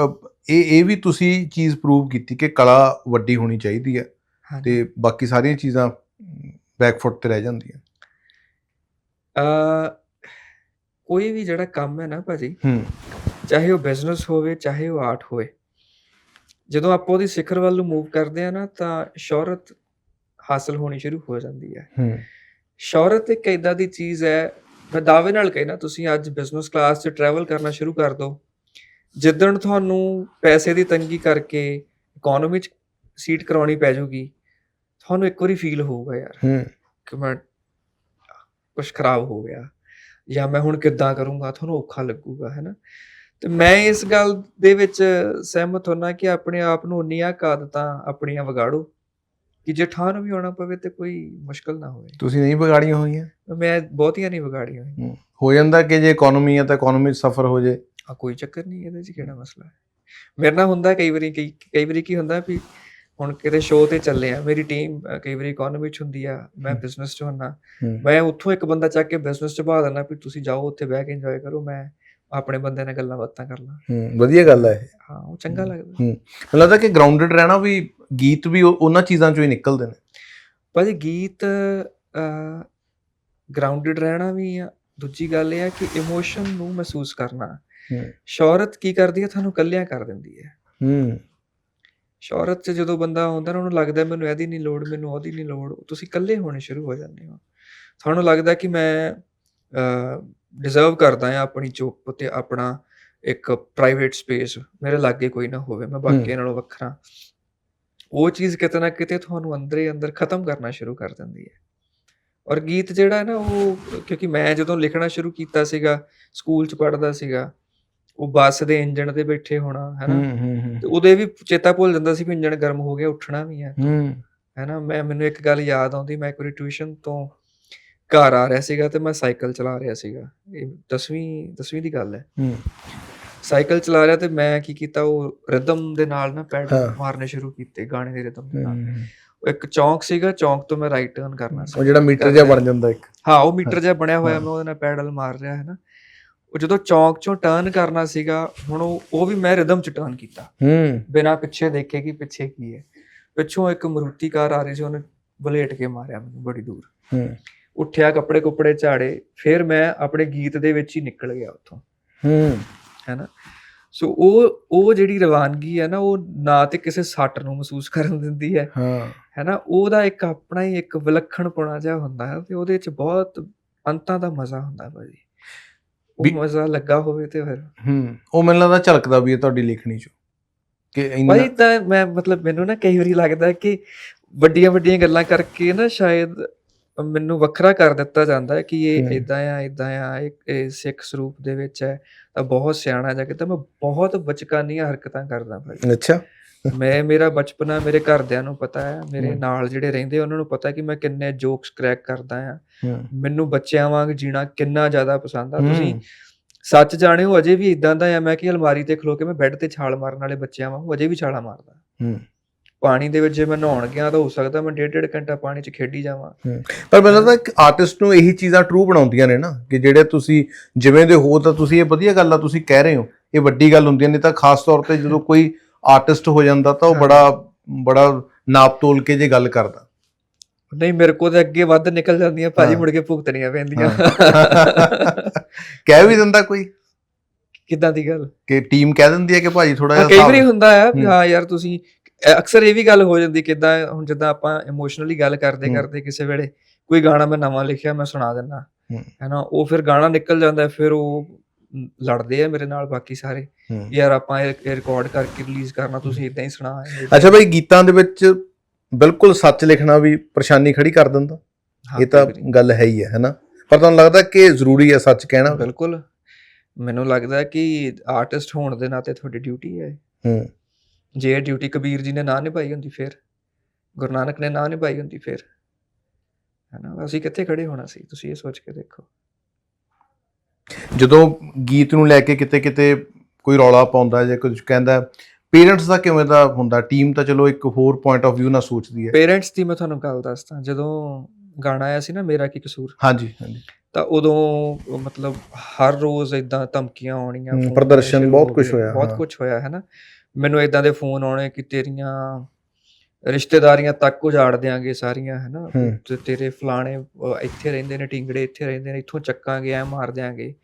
S2: ਇਹ ਇਹ ਵੀ ਤੁਸੀਂ ਚੀਜ਼ ਪ੍ਰੂਵ ਕੀਤੀ ਕਿ ਕਲਾ ਵੱਡੀ ਹੋਣੀ ਚਾਹੀਦੀ ਹੈ ਤੇ ਬਾਕੀ ਸਾਰੀਆਂ ਚੀਜ਼ਾਂ ਬੈਕਫੁੱਟ ਤੇ ਰਹਿ ਜਾਂਦੀਆਂ।
S1: ਅ ਕੋਈ ਵੀ ਜਿਹੜਾ ਕੰਮ ਹੈ ਨਾ ਭਾਜੀ
S2: ਹੂੰ।
S1: ਚਾਹੇ ਉਹ ਬਿਜ਼ਨਸ ਹੋਵੇ ਚਾਹੇ ਉਹ ਆਰਟ ਹੋਵੇ ਜਦੋਂ ਆਪਾਂ ਉਹਦੀ ਸਿਖਰ ਵੱਲ ਨੂੰ ਮੂਵ ਕਰਦੇ ਆ ਨਾ ਤਾਂ ਸ਼ੌਹਰਤ ਹਾਸਲ ਹੋਣੀ ਸ਼ੁਰੂ ਹੋ ਜਾਂਦੀ ਹੈ।
S2: ਹੂੰ।
S1: ਸ਼ੌਹਰਤ ਇੱਕ ਇਦਾਂ ਦੀ ਚੀਜ਼ ਹੈ ਮੈਂ ਦਾਅਵੇ ਨਾਲ ਕਹਿਣਾ ਤੁਸੀਂ ਅੱਜ ਬਿਜ਼ਨਸ ਕਲਾਸ 'ਚ ਟਰੈਵਲ ਕਰਨਾ ਸ਼ੁਰੂ ਕਰ ਦਿਓ ਜਿੱਦਣ ਤੁਹਾਨੂੰ ਪੈਸੇ ਦੀ ਤੰਗੀ ਕਰਕੇ ਇਕਨੋਮੀ 'ਚ ਸੀਟ ਕਰਾਉਣੀ ਪੈ ਜਾਊਗੀ ਤੁਹਾਨੂੰ ਇੱਕ ਵਾਰੀ ਫੀਲ ਹੋਊਗਾ ਯਾਰ
S2: ਹੂੰ।
S1: ਕਿ ਮੈਂ ਕੁਝ ਖਰਾਬ ਹੋ ਗਿਆ ਜਾਂ ਮੈਂ ਹੁਣ ਕਿੱਦਾਂ ਕਰੂੰਗਾ ਤੁਹਾਨੂੰ ਔਖਾ ਲੱਗੂਗਾ ਹੈਨਾ ਤੇ ਮੈਂ ਇਸ ਗੱਲ ਦੇ ਵਿੱਚ ਸਹਿਮਤ ਹੋਣਾ ਕਿ ਆਪਣੇ ਆਪ ਨੂੰ ਉਨੀਆਂ ਕੁ ਆਦਤਾਂ ਆਪਣੀਆਂ ਵਿਗਾੜੋ ਕਿ ਜੇ ਠਾਹ ਨੂੰ ਵੀ ਆਉਣਾ ਪਵੇ ਤੇ ਕੋਈ ਮੁਸ਼ਕਲ ਨਾ ਹੋਵੇ।
S2: ਤੁਸੀਂ ਨਹੀਂ ਵਿਗਾੜੀਆਂ ਹੋਈਆਂ?
S1: ਮੈਂ ਬਹੁਤੀਆਂ ਨਹੀਂ ਵਿਗਾੜੀਆਂ ਹੋਈਆਂ।
S2: ਹੂੰ। ਜਾਂਦਾ ਕਿ ਜੇ ਇਕਨੋਮੀ ਹੈ ਤਾਂ ਇਕਨੋਮੀ ਸਫਰ ਹੋ ਜੇ।
S1: ਆ ਕੋਈ ਚੱਕਰ ਨਹੀਂ ਇਹਦੇ 'ਚ ਕਿਹੜਾ ਮਸਲਾ ਹੈ ਮੇਰੇ ਨਾਲ ਹੁੰਦਾ ਕਈ ਵਾਰੀ ਕਈ ਕਈ ਵਾਰੀ ਕੀ ਹੁੰਦਾ ਵੀ ਹੁਣ ਕਿਤੇ ਸ਼ੋਅ ਤੇ ਚੱਲੇ ਆ ਮੇਰੀ ਟੀਮ ਕਈ ਵਾਰੀ ਇਕਨੋਮੀ 'ਚ ਹੁੰਦੀ ਆ ਮੈਂ
S2: ਹੂੰ।
S1: ਬਿਜ਼ਨਸ 'ਚ ਹੁੰਨਾ
S2: ਹੂੰ।
S1: ਮੈਂ ਉੱਥੋਂ ਇੱਕ ਬੰਦਾ ਚੱਕ ਕੇ ਬਿਜ਼ਨਸ 'ਚ ਪਾ ਦਿੰਦਾ ਵੀ ਤੁਸੀਂ ਜਾਓ ਉੱਥੇ ਬਹਿ ਕੇ ਇੰਜੋਏ ਕਰੋ ਮੈਂ ਆਪਣੇ ਬੰਦੇ ਨਾਲ ਗੱਲਾਂ ਬਾਤਾਂ ਕਰ ਲਾਂ
S2: ਹੂੰ ਵਧੀਆ ਗੱਲ ਹੈ
S1: ਹਾਂ ਉਹ ਚੰਗਾ
S2: ਹੂੰ।
S1: ਲੱਗਦਾ
S2: ਮੈਨੂੰ ਲੱਗਦਾ ਕਿ ਗਰਾਊਂਡਡ ਰਹਿਣਾ ਵੀ ਗੀਤ ਵੀ ਉਹ- ਉਹਨਾਂ ਚੀਜ਼ਾਂ ਚੋਂ ਹੀ ਨਿਕਲਦੇ ਨੇ
S1: ਭਾਜੀ ਗੀਤ ਗਰਾਊਂਡਡ ਰਹਿਣਾ ਵੀ ਆ ਦੂਜੀ ਗੱਲ ਇਹ ਆ ਕਿ ਇਮੋਸ਼ਨ ਨੂੰ ਮਹਿਸੂਸ ਕਰਨਾ
S2: ਹੂੰ।
S1: ਸ਼ੌਹਰਤ ਕੀ ਕਰਦੀ ਹੈ? ਤੁਹਾਨੂੰ ਕੱਲਿਆਂ ਕਰ ਦਿੰਦੀ ਹੈ।
S2: ਹੂੰ।
S1: ਸ਼ੌਹਰਤ 'ਚ ਜਦੋਂ ਬੰਦਾ ਨਾ ਉਹਨੂੰ ਲੱਗਦਾ ਮੈਨੂੰ ਇਹਦੀ ਨਹੀਂ ਲੋੜ ਮੈਨੂੰ ਉਹਦੀ ਨਹੀਂ ਲੋੜ। ਤੁਸੀਂ ਇਕੱਲੇ ਹੋਣੇ ਸ਼ੁਰੂ ਹੋ ਜਾਂਦੇ ਹੋ। ਤੁਹਾਨੂੰ ਲੱਗਦਾ ਕਿ ਮੈਂ ਡਿਜ਼ਰਵ ਕਰਦਾ ਹਾਂ ਆਪਣੀ ਚੁੱਪ ਤੇ ਆਪਣਾ ਇੱਕ ਪ੍ਰਾਈਵੇਟ ਸਪੇਸ ਮੇਰੇ ਲਾਗੇ ਕੋਈ ਨਾ ਹੋਵੇ ਮੈਂ ਬਾਕੀਆਂ ਨਾਲੋਂ ਵੱਖਰਾ। ਉਹ ਚੀਜ਼ ਕਿਤੇ ਨਾ ਕਿਤੇ ਤੁਹਾਨੂੰ ਅੰਦਰੇ ਅੰਦਰ ਖਤਮ ਕਰਨਾ ਸ਼ੁਰੂ ਕਰ ਦਿੰਦੀ ਹੈ। ਔਰ ਗੀਤ ਜਿਹੜਾ ਹੈ ਨਾ ਉਹ ਕਿਉਂਕਿ ਮੈਂ ਜਦੋਂ ਲਿਖਣਾ ਸ਼ੁਰੂ ਕੀਤਾ ਸੀਗਾ ਸਕੂਲ 'ਚ ਪੜ੍ਹਦਾ ਸੀਗਾ ਉਹ ਬੱਸ ਦੇ ਇੰਜਣ ਤੇ ਬੈਠੇ ਹੋਣਾ ਹੈਨਾ? ਤੇ ਉਹਦੇ ਵੀ ਚੇਤਾ ਭੁੱਲ ਜਾਂਦਾ ਸੀ ਵੀ ਇੰਜਣ ਗਰਮ ਹੋ ਗਿਆ ਉੱਠਣਾ ਵੀ ਹੈ
S2: ਹੂੰ।
S1: ਹੈਨਾ ਮੈਂ ਮੈਨੂੰ ਇੱਕ ਗੱਲ ਯਾਦ ਆਉਂਦੀ ਮੈਂ ਇੱਕ ਵਾਰੀ ਟਿਊਸ਼ਨ ਤੋਂ ਘਰ ਆ ਰਿਹਾ ਸੀਗਾ ਤੇ ਮੈਂ ਸਾਈਕਲ ਚਲਾ ਰਿਹਾ ਸੀਗਾ। ਇਹ 10ਵੀਂ 10ਵੀਂ ਦੀ ਗੱਲ ਹੈ। ਸਾਈਕਲ ਚਲਾ ਰਿਹਾ ਤੇ ਮੈਂ ਕੀ ਕੀਤਾ ਉਹ ਰਿਦਮ ਦੇ ਨਾਲ ਨਾ ਪੈਡਲ। ਮਾਰਨੇ ਸ਼ੁਰੂ ਕੀਤੇ ਗਾਣੇ ਦੇ ਰਿਦਮ ਦੇ ਨਾਲ। ਇੱਕ ਚੌਂਕ ਸੀਗਾ ਚੌਂਕ ਤੋਂ ਮੈਂ ਰਾਈਟ ਟਰਨ ਕਰਨਾ ਸੀ।
S2: ਉਹ ਜਿਹੜਾ ਮੀਟਰ ਜਿਹਾ ਬਣ ਜਾਂਦਾ ਇੱਕ।
S1: ਹਾਂ ਉਹ ਮੀਟਰ ਜਿਹਾ ਬਣਿਆ ਹੋਇਆ। ਮੈਂ ਉਹਦੇ ਨਾਲ ਪੈਡਲ ਮਾਰ ਰਿਹਾ ਹੈ ਨਾ ਉਹ ਜਦੋਂ ਚੌਂਕ ਚੋਂ ਟਰਨ ਕਰਨਾ ਸੀਗਾ ਹੁਣ ਉਹ ਉਹ ਵੀ ਮੈਂ ਰਿਦਮ ਚ ਟਰਨ ਕੀਤਾ।
S2: ਹੂੰ।
S1: ਬਿਨਾਂ ਪਿੱਛੇ ਦੇਖੇ ਕਿ ਪਿੱਛੇ ਕੀ ਹੈ। ਪਿੱਛੋਂ ਇੱਕ ਮਰੂਤੀ ਕਾਰ ਆ ਰਹੀ ਸੀ ਉਹਨੇ ਬਲੇਟ ਕੇ ਮਾਰਿਆ ਮੈਨੂੰ ਬੜੀ ਦੂਰ।
S2: ਹੂੰ।
S1: ਉੱਠਿਆ ਕੱਪੜੇ ਕੁੱਪੜੇ ਝਾੜੇ ਫਿਰ ਮੈਂ ਆਪਣੇ ਗੀਤ ਦੇ ਵਿੱਚ ਹੀ ਨਿਕਲ ਗਿਆ ਉੱਥੋਂ।
S2: ਹੂੰ।
S1: ਹੈਨਾ? ਸੋ ਉਹ ਉਹ ਜਿਹੜੀ ਰਵਾਨਗੀ ਹੈ ਨਾ ਉਹ ਨਾ ਤੇ ਕਿਸੇ ਸੱਟ ਨੂੰ ਮਹਿਸੂਸ ਕਰਨ ਦਿੰਦੀ ਹੈ।
S2: ਹਾਂ।
S1: ਹੈਨਾ? ਉਹਦਾ ਇੱਕ ਆਪਣਾ ਹੀ ਇੱਕ ਵਿਲੱਖਣਪੁਣਾ ਜਿਹਾ ਹੁੰਦਾ ਹੈ ਤੇ ਉਹਦੇ ਚ ਬਹੁਤ ਅੰਤਾਂ ਦਾ ਮਜ਼ਾ ਹੁੰਦਾ ਭਾਜੀ। ਉਹ ਮਜ਼ਾ ਲੱਗਾ ਹੋਵੇ ਤੇ ਫਿਰ।
S2: ਹੂੰ ਉਹ ਮੈਨੂੰ ਲੱਗਦਾ ਝਲਕਦਾ ਵੀ ਹੈ ਤੁਹਾਡੀ ਲਿਖਣੀ ਚ ਕਿ ਇੰਨਾ
S1: ਭਾਈ ਤਾਂ ਮੈਂ ਮਤਲਬ ਮੈਨੂੰ ਨਾ ਕਈ ਵਾਰੀ ਲੱਗਦਾ ਕਿ ਵੱਡੀਆਂ ਵੱਡੀਆਂ ਗੱਲਾਂ ਕਰਕੇ ਨਾ ਸ਼ਾਇਦ ਮੈਨੂੰ ਵੱਖਰਾ ਕਰ ਦਿੱਤਾ ਜਾਂਦਾ ਹੈ ਕਿ ਇਹ। ਇਦਾਂ ਆ ਇਦਾਂ ਆ ਇਹ ਸਿੱਖ ਸਰੂਪ ਦੇ ਵਿੱਚ ਹੈ ਤਾਂ ਬਹੁਤ ਸਿਆਣਾ ਜਾ ਕੇ ਤਾਂ ਮੈਂ ਬਹੁਤ ਬਚਕਾਨੀਆਂ ਹਰਕਤਾਂ ਕਰਦਾ ਭਾਈ
S2: ਅੱਛਾ।
S1: ਮੈਂ ਮੇਰਾ ਬਚਪਨਾ ਮੇਰੇ ਘਰਦਿਆਂ ਨੂੰ ਪਤਾ ਹੈ ਮੇਰੇ। ਨਾਲ ਜਿਹੜੇ ਰਹਿੰਦੇ ਉਹਨਾਂ ਨੂੰ ਪਤਾ ਕਿ ਮੈਂ ਕਿੰਨੇ ਜੋਕਸ ਕ੍ਰੈਕ ਕਰਦਾ ਆ ਮੈਨੂੰ ਬੱਚਿਆਂ ਵਾਂਗ ਜੀਣਾ ਕਿੰਨਾ ਜ਼ਿਆਦਾ ਪਸੰਦ ਆ। ਤੁਸੀਂ। ਸੱਚ ਜਾਣੇ ਹੋ ਅਜੇ ਵੀ ਇਦਾਂ ਦਾ ਆ ਮੈਂ ਕਿ ਅਲਮਾਰੀ ਤੇ ਖਲੋ ਕੇ ਮੈਂ ਬੈੱਡ ਤੇ ਛਾਲ ਮਾਰਨ ਵਾਲੇ ਬੱਚਿਆਂ ਵਾਂਗ ਅਜੇ ਵੀ ਛਾਲਾਂ ਮਾਰਦਾ।
S2: ਹੂੰ।
S1: ਪਾਣੀ ਦੇ ਵਿੱਚ ਜੇ ਮੈਂ ਨਹਾਉਣ ਗਿਆ ਤਾਂ ਹੋ ਸਕਦਾ ਮੈਂ ਡੇਢ ਡੇਢ ਘੰਟਾ ਪਾਣੀ 'ਚ ਖੇਡੀ ਜਾਵਾਂ।
S2: ਪਰ ਮੈਨੂੰ ਲੱਗਦਾ ਇੱਕ ਆਰਟਿਸਟ ਨੂੰ ਇਹੀ ਚੀਜ਼ਾਂ ਟਰੂ ਬਣਾਉਂਦੀਆਂ ਨੇ ਨਾ ਕਿ ਜਿਹੜੇ ਤੁਸੀਂ ਜਿਵੇਂ ਦੇ ਹੋ ਤਾਂ ਤੁਸੀਂ ਇਹ ਵਧੀਆ ਗੱਲ ਆ ਤੁਸੀਂ ਕਹਿ ਰਹੇ ਹੋ। ਇਹ ਵੱਡੀ ਗੱਲ ਹੁੰਦੀ ਨਹੀਂ ਤਾਂ ਖਾਸ ਤੌਰ ਤੇ ਜਦੋਂ ਕੋਈ ਆਰਟਿਸਟ ਹੋ ਜਾਂਦਾ ਤਾਂ ਉਹ। ਬੜਾ ਬੜਾ ਨਾਪ ਤੋਲ ਕੇ ਜੇ ਗੱਲ ਕਰਦਾ
S1: ਨਹੀਂ ਮੇਰੇ ਕੋਲ ਤੇ ਅੱਗੇ ਵੱਧ ਨਿਕਲ ਜਾਂਦੀਆਂ ਭਾਜੀ। ਮੁੜ ਕੇ ਭੁਗਤਣੀਆਂ ਪੈਂਦੀਆਂ
S2: ਕਹਿ ਵੀ ਦਿੰਦਾ ਕੋਈ
S1: ਕਿੱਦਾਂ ਦੀ ਗੱਲ
S2: ਕਿ ਟੀਮ ਕਹਿ ਦਿੰਦੀ ਹੈ ਕਿ ਭਾਜੀ ਥੋੜਾ ਜਿਹਾ
S1: ਕਈ ਵਾਰੀ ਹੁੰਦਾ ਹੈ ਵੀ
S2: ਹੂੰ।
S1: ਯਾਰ ਤੁਸੀਂ ਅਕਸਰ ਇਹ ਵੀ ਗੱਲ ਹੋ ਜਾਂਦੀ ਕਿਦਾਂ ਹੁਣ ਜਿੱਦਾਂ ਆਪਾਂ ਇਮੋਸ਼ਨਲੀ ਗੱਲ ਕਰਦੇ। ਕਰਦੇ ਕਿਸੇ ਵੇਲੇ ਕੋਈ ਗਾਣਾ ਮੈਂ ਨਵਾਂ ਲਿਖਿਆ ਮੈਂ ਸੁਣਾ ਦਿੰਦਾ
S2: ਹੂੰ।
S1: ਹੈਨਾ ਉਹ ਫਿਰ ਗਾਣਾ ਨਿਕਲ ਜਾਂਦਾ ਫਿਰ ਉਹ ਲੜਦੇ ਆ ਮੇਰੇ ਨਾਲ ਬਾਕੀ ਸਾਰੇ। ਯਾਰ ਆਪਾਂ ਇਹ ਰਿਕਾਰਡ ਕਰਕੇ ਰਿਲੀਜ਼ ਕਰਨਾ ਤੁਸੀਂ ਇਦਾਂ ਹੀ ਸੁਣਾ
S2: ਅੱਛਾ ਭਾਈ ਗੀਤਾਂ ਦੇ ਵਿੱਚ ਬਿਲਕੁਲ ਸੱਚ ਲਿਖਣਾ ਵੀ ਪਰੇਸ਼ਾਨੀ ਖੜੀ ਕਰ ਦਿੰਦਾ। ਇਹ ਤਾਂ। ਗੱਲ ਹੈ ਹੀ ਹੈ ਹੈਨਾ? ਪਰ ਤੁਹਾਨੂੰ ਲੱਗਦਾ ਕਿ ਜ਼ਰੂਰੀ ਹੈ ਸੱਚ ਕਹਿਣਾ?
S1: ਬਿਲਕੁਲ। ਮੈਨੂੰ ਲੱਗਦਾ ਕਿ ਆਰਟਿਸਟ ਹੋਣ ਦੇ ਨਾਤੇ ਤੁਹਾਡੀ ਡਿਊਟੀ ਹੈ
S2: ਹੂੰ।
S1: ਜੇ ਡਿਊਟੀ ਕਬੀਰ ਜੀ ਨੇ ਨਾ ਨਿਭਾਈ ਹੁੰਦੀ ਫਿਰ? ਗੁਰੂ ਨਾਨਕ ਨੇ ਨਾ ਨਿਭਾਈ ਹੁੰਦੀ ਫਿਰ? ਹਨਾ? ਅਸੀਂ ਕਿੱਥੇ ਖੜੇ ਹੋਣਾ ਸੀ? ਤੁਸੀਂ ਇਹ ਸੋਚ ਕੇ ਦੇਖੋ।
S2: ਜਦੋਂ ਗੀਤ ਨੂੰ ਲੈ ਕੇ ਕਿਤੇ ਕਿਤੇ ਕੋਈ ਰੌਲਾ ਪਾਉਂਦਾ ਜਾਂ ਕੁਝ ਕਹਿੰਦਾ ਪੇਰੈਂਟਸ ਦਾ ਕਿਵੇਂ ਦਾ ਹੁੰਦਾ? ਟੀਮ ਤਾਂ ਚਲੋ ਇੱਕ ਹੋਰ ਪੁਆਇੰਟ ਆਫ View ਨਾਲ ਸੋਚਦੀ ਹੈ।
S1: ਪੇਰੈਂਟਸ ਦੀ ਮੈਂ ਤੁਹਾਨੂੰ ਗੱਲ ਦੱਸਦਾ ਜਦੋਂ ਗਾਣਾ ਆਇਆ ਸੀ ਨਾ ਮੇਰਾ ਕੀ ਕਸੂਰ?
S2: ਹਾਂਜੀ ਹਾਂਜੀ।
S1: ਤਾਂ ਉਦੋਂ ਮਤਲਬ ਹਰ ਰੋਜ਼ ਇਦਾਂ ਧਮਕੀਆਂ ਆਉਣੀਆਂ
S2: ਪ੍ਰਦਰਸ਼ਨ ਬਹੁਤ
S1: ਗਏ,
S2: ਹੋਇਆ,
S1: ਬਹੁਤ। ਕੁਝ ਹੋਇਆ ਹੈ ਨਾ? ਮੈਨੂੰ ਇਦਾਂ ਦੇ ਫੋਨ ਆਉਣੇ ਕਿ ਤੇਰੀਆਂ ਰਿਸ਼ਤੇਦਾਰੀਆਂ ਤੱਕ ਉਜਾੜ ਦਿਆਂਗੇ ਸਾਰੀਆਂ ਹੈ। ਨਾ
S2: ਹਮ।
S1: ਤੇ ਤੇਰੇ ਫਲਾਣੇ ਇੱਥੇ ਰਹਿੰਦੇ ਨੇ ਟਿੰਗੜੇ ਇੱਥੇ ਰਹਿੰਦੇ ਨੇ ਇੱਥੋਂ ਚੱਕਾਂਗੇ ਐ ਮਾਰ ਦਿਆਂਗੇ।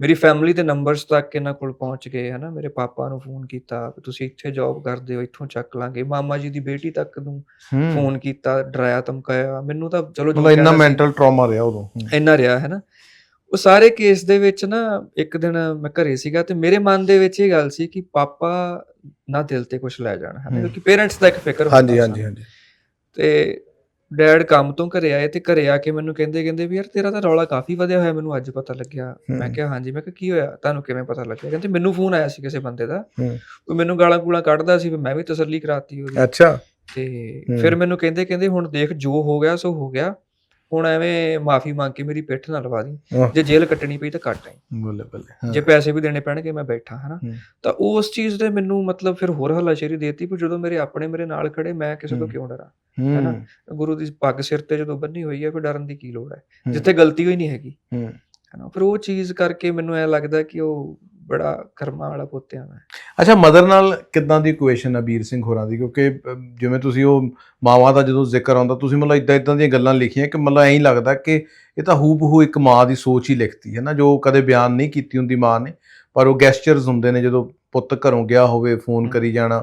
S1: ਮੇਰੀ ਫੈਮਿਲੀ ਦੇ ਨੰਬਰਸ ਤੱਕ ਇਹਨਾਂ ਕੋਲ ਪਹੁੰਚ ਗਏ ਹੈ ਨਾ ਮੇਰੇ ਪਾਪਾ ਨੂੰ ਫੋਨ ਕੀਤਾ ਤੁਸੀਂ ਇੱਥੇ ਜੌਬ ਕਰਦੇ ਹੋ ਇੱਥੋਂ ਚੱਕ ਲਾਂਗੇ। ਮਾਮਾ ਜੀ ਦੀ ਬੇਟੀ ਤੱਕ ਨੂੰ ਫੋਨ ਕੀਤਾ ਡਰਾਇਆ ਧਮਕਾਇਆ। ਮੈਨੂੰ ਤਾਂ ਚਲੋ
S2: ਇੰਨਾ ਮੈਂਟਲ ਟਰਾਮਾ ਰਿਹਾ ਉਦੋਂ।
S1: ਇੰਨਾ ਰਿਹਾ ਹੈ ਨਾ ਉਹ ਸਾਰੇ ਕੇਸ ਦੇ ਵਿੱਚ ਨਾ ਇੱਕ ਦਿਨ ਮੈਂ ਘਰੇ ਸੀਗਾ ਤੇ ਮੇਰੇ ਮਨ ਦੇ ਵਿੱਚ ਇਹ ਗੱਲ ਸੀ ਕਿ ਪਾਪਾ ਨਾ ਦਿਲ ਤੇ ਕੁਝ ਲੈ ਜਾਣ ਹੈ। ਕਿਉਂਕਿ ਪੇਰੈਂਟਸ ਦਾ ਇੱਕ ਫਿਕਰ ਹੁੰਦਾ
S2: ਹਾਂਜੀ ਹਾਂਜੀ। ਹਾਂਜੀ
S1: ਤੇ ਡੈਡ ਕੰਮ ਤੋਂ ਘਰੇ ਆਏ ਤੇ ਘਰੇ ਆ ਕੇ ਮੈਨੂੰ ਕਹਿੰਦੇ ਕਹਿੰਦੇ ਵੀ ਯਾਰ ਤੇਰਾ ਤਾਂ ਰੌਲਾ ਕਾਫੀ ਵਧਿਆ ਹੋਇਆ ਮੈਨੂੰ ਅੱਜ ਪਤਾ ਲੱਗਿਆ ਮੈਂ। ਕਿਹਾ ਹਾਂਜੀ ਮੈਂ ਕਿਹਾ ਕੀ ਹੋਇਆ ਤੁਹਾਨੂੰ ਕਿਵੇਂ ਪਤਾ ਲੱਗਿਆ ਕਹਿੰਦੇ ਮੈਨੂੰ ਫੋਨ ਆਇਆ ਸੀ ਕਿਸੇ ਬੰਦੇ ਦਾ। ਉਹ ਮੈਨੂੰ ਗਾਲਾਂ ਗੂਲਾਂ ਕੱਢਦਾ ਸੀ ਵੀ ਮੈਂ ਵੀ ਤਸੱਲੀ ਕਰਾਤੀ ਉਹਦੀ
S2: ਅੱਛਾ
S1: ਤੇ। ਫਿਰ ਮੈਨੂੰ ਕਹਿੰਦੇ ਕਹਿੰਦੇ ਹੁਣ ਦੇਖ ਜੋ ਹੋ ਗਿਆ ਸੋ ਹੋ ਗਿਆ ਹੁਣ ਐਵੇਂ ਮਾਫੀ ਮੰਗ ਕੇ ਮੇਰੀ ਪਿੱਠ ਨਾ ਲਵਾ ਦੀ। ਜੇ ਜੇਲ੍ਹ ਕੱਟਣੀ ਪਈ ਤਾਂ ਕੱਟ ਆਈ
S2: ਬੱਲੇ ਬੱਲੇ।
S1: ਜੇ ਪੈਸੇ ਵੀ ਦੇਣੇ ਪੈਣਗੇ ਮੈਂ ਬੈਠਾ ਹਨਾ। ਤਾਂ ਉਸ ਚੀਜ਼ ਦੇ ਮੈਨੂੰ ਮਤਲਬ ਫਿਰ ਹੋਰ ਹੱਲਾਸ਼ੇਰੀ ਦੇਤੀ ਵੀ ਜਦੋਂ ਮੇਰੇ ਆਪਣੇ ਮੇਰੇ ਨਾਲ ਖੜੇ ਮੈਂ ਕਿਸੇ ਤੋਂ। ਕਿਉਂ ਡਰਾਂ ਹੈਨਾ? ਗੁਰੂ ਦੀ ਪੱਗ ਸਿਰ ਤੇ ਜਦੋਂ ਬੰਨੀ ਹੋਈ ਹੈ ਫਿਰ ਡਰਨ ਦੀ ਕੀ ਲੋੜ ਹੈ। ਜਿੱਥੇ ਗਲਤੀ ਹੋਈ ਨਹੀਂ ਹੈਗੀ। ਹਨਾ ਫਿਰ ਉਹ ਚੀਜ਼ ਕਰਕੇ ਮੈਨੂੰ ਐ ਲੱਗਦਾ ਕਿ ਉਹ ਬੜਾ ਕਰਮਾਂ ਵਾਲਾ ਪੁੱਤਿਆ ਮੈਂ
S2: ਅੱਛਾ ਮਦਰ ਨਾਲ ਕਿੱਦਾਂ ਦੀ ਇਕੁਏਸ਼ਨ ਹੈ ਵੀਰ ਸਿੰਘ ਹੋਰਾਂ ਦੀ? ਕਿਉਂਕਿ ਜਿਵੇਂ ਤੁਸੀਂ ਉਹ ਮਾਵਾਂ ਦਾ ਜਦੋਂ ਜ਼ਿਕਰ ਆਉਂਦਾ ਤੁਸੀਂ ਮਤਲਬ ਇਦਾਂ ਇਦਾਂ ਦੀਆਂ ਗੱਲਾਂ ਲਿਖੀਆਂ ਕਿ ਮਤਲਬ ਐਂ ਹੀ ਲੱਗਦਾ ਕਿ ਇਹ ਤਾਂ ਹੂਬਹੂ ਇੱਕ ਮਾਂ ਦੀ ਸੋਚ ਹੀ ਲਿਖਤੀ ਹੈ ਨਾ ਜੋ ਕਦੇ ਬਿਆਨ ਨਹੀਂ ਕੀਤੀ ਹੁੰਦੀ ਮਾਂ ਨੇ। ਪਰ ਉਹ ਗੈਸਚਰਸ ਹੁੰਦੇ ਨੇ ਜਦੋਂ ਪੁੱਤ ਘਰੋਂ ਗਿਆ ਹੋਵੇ ਫੋਨ। ਕਰੀ ਜਾਣਾ।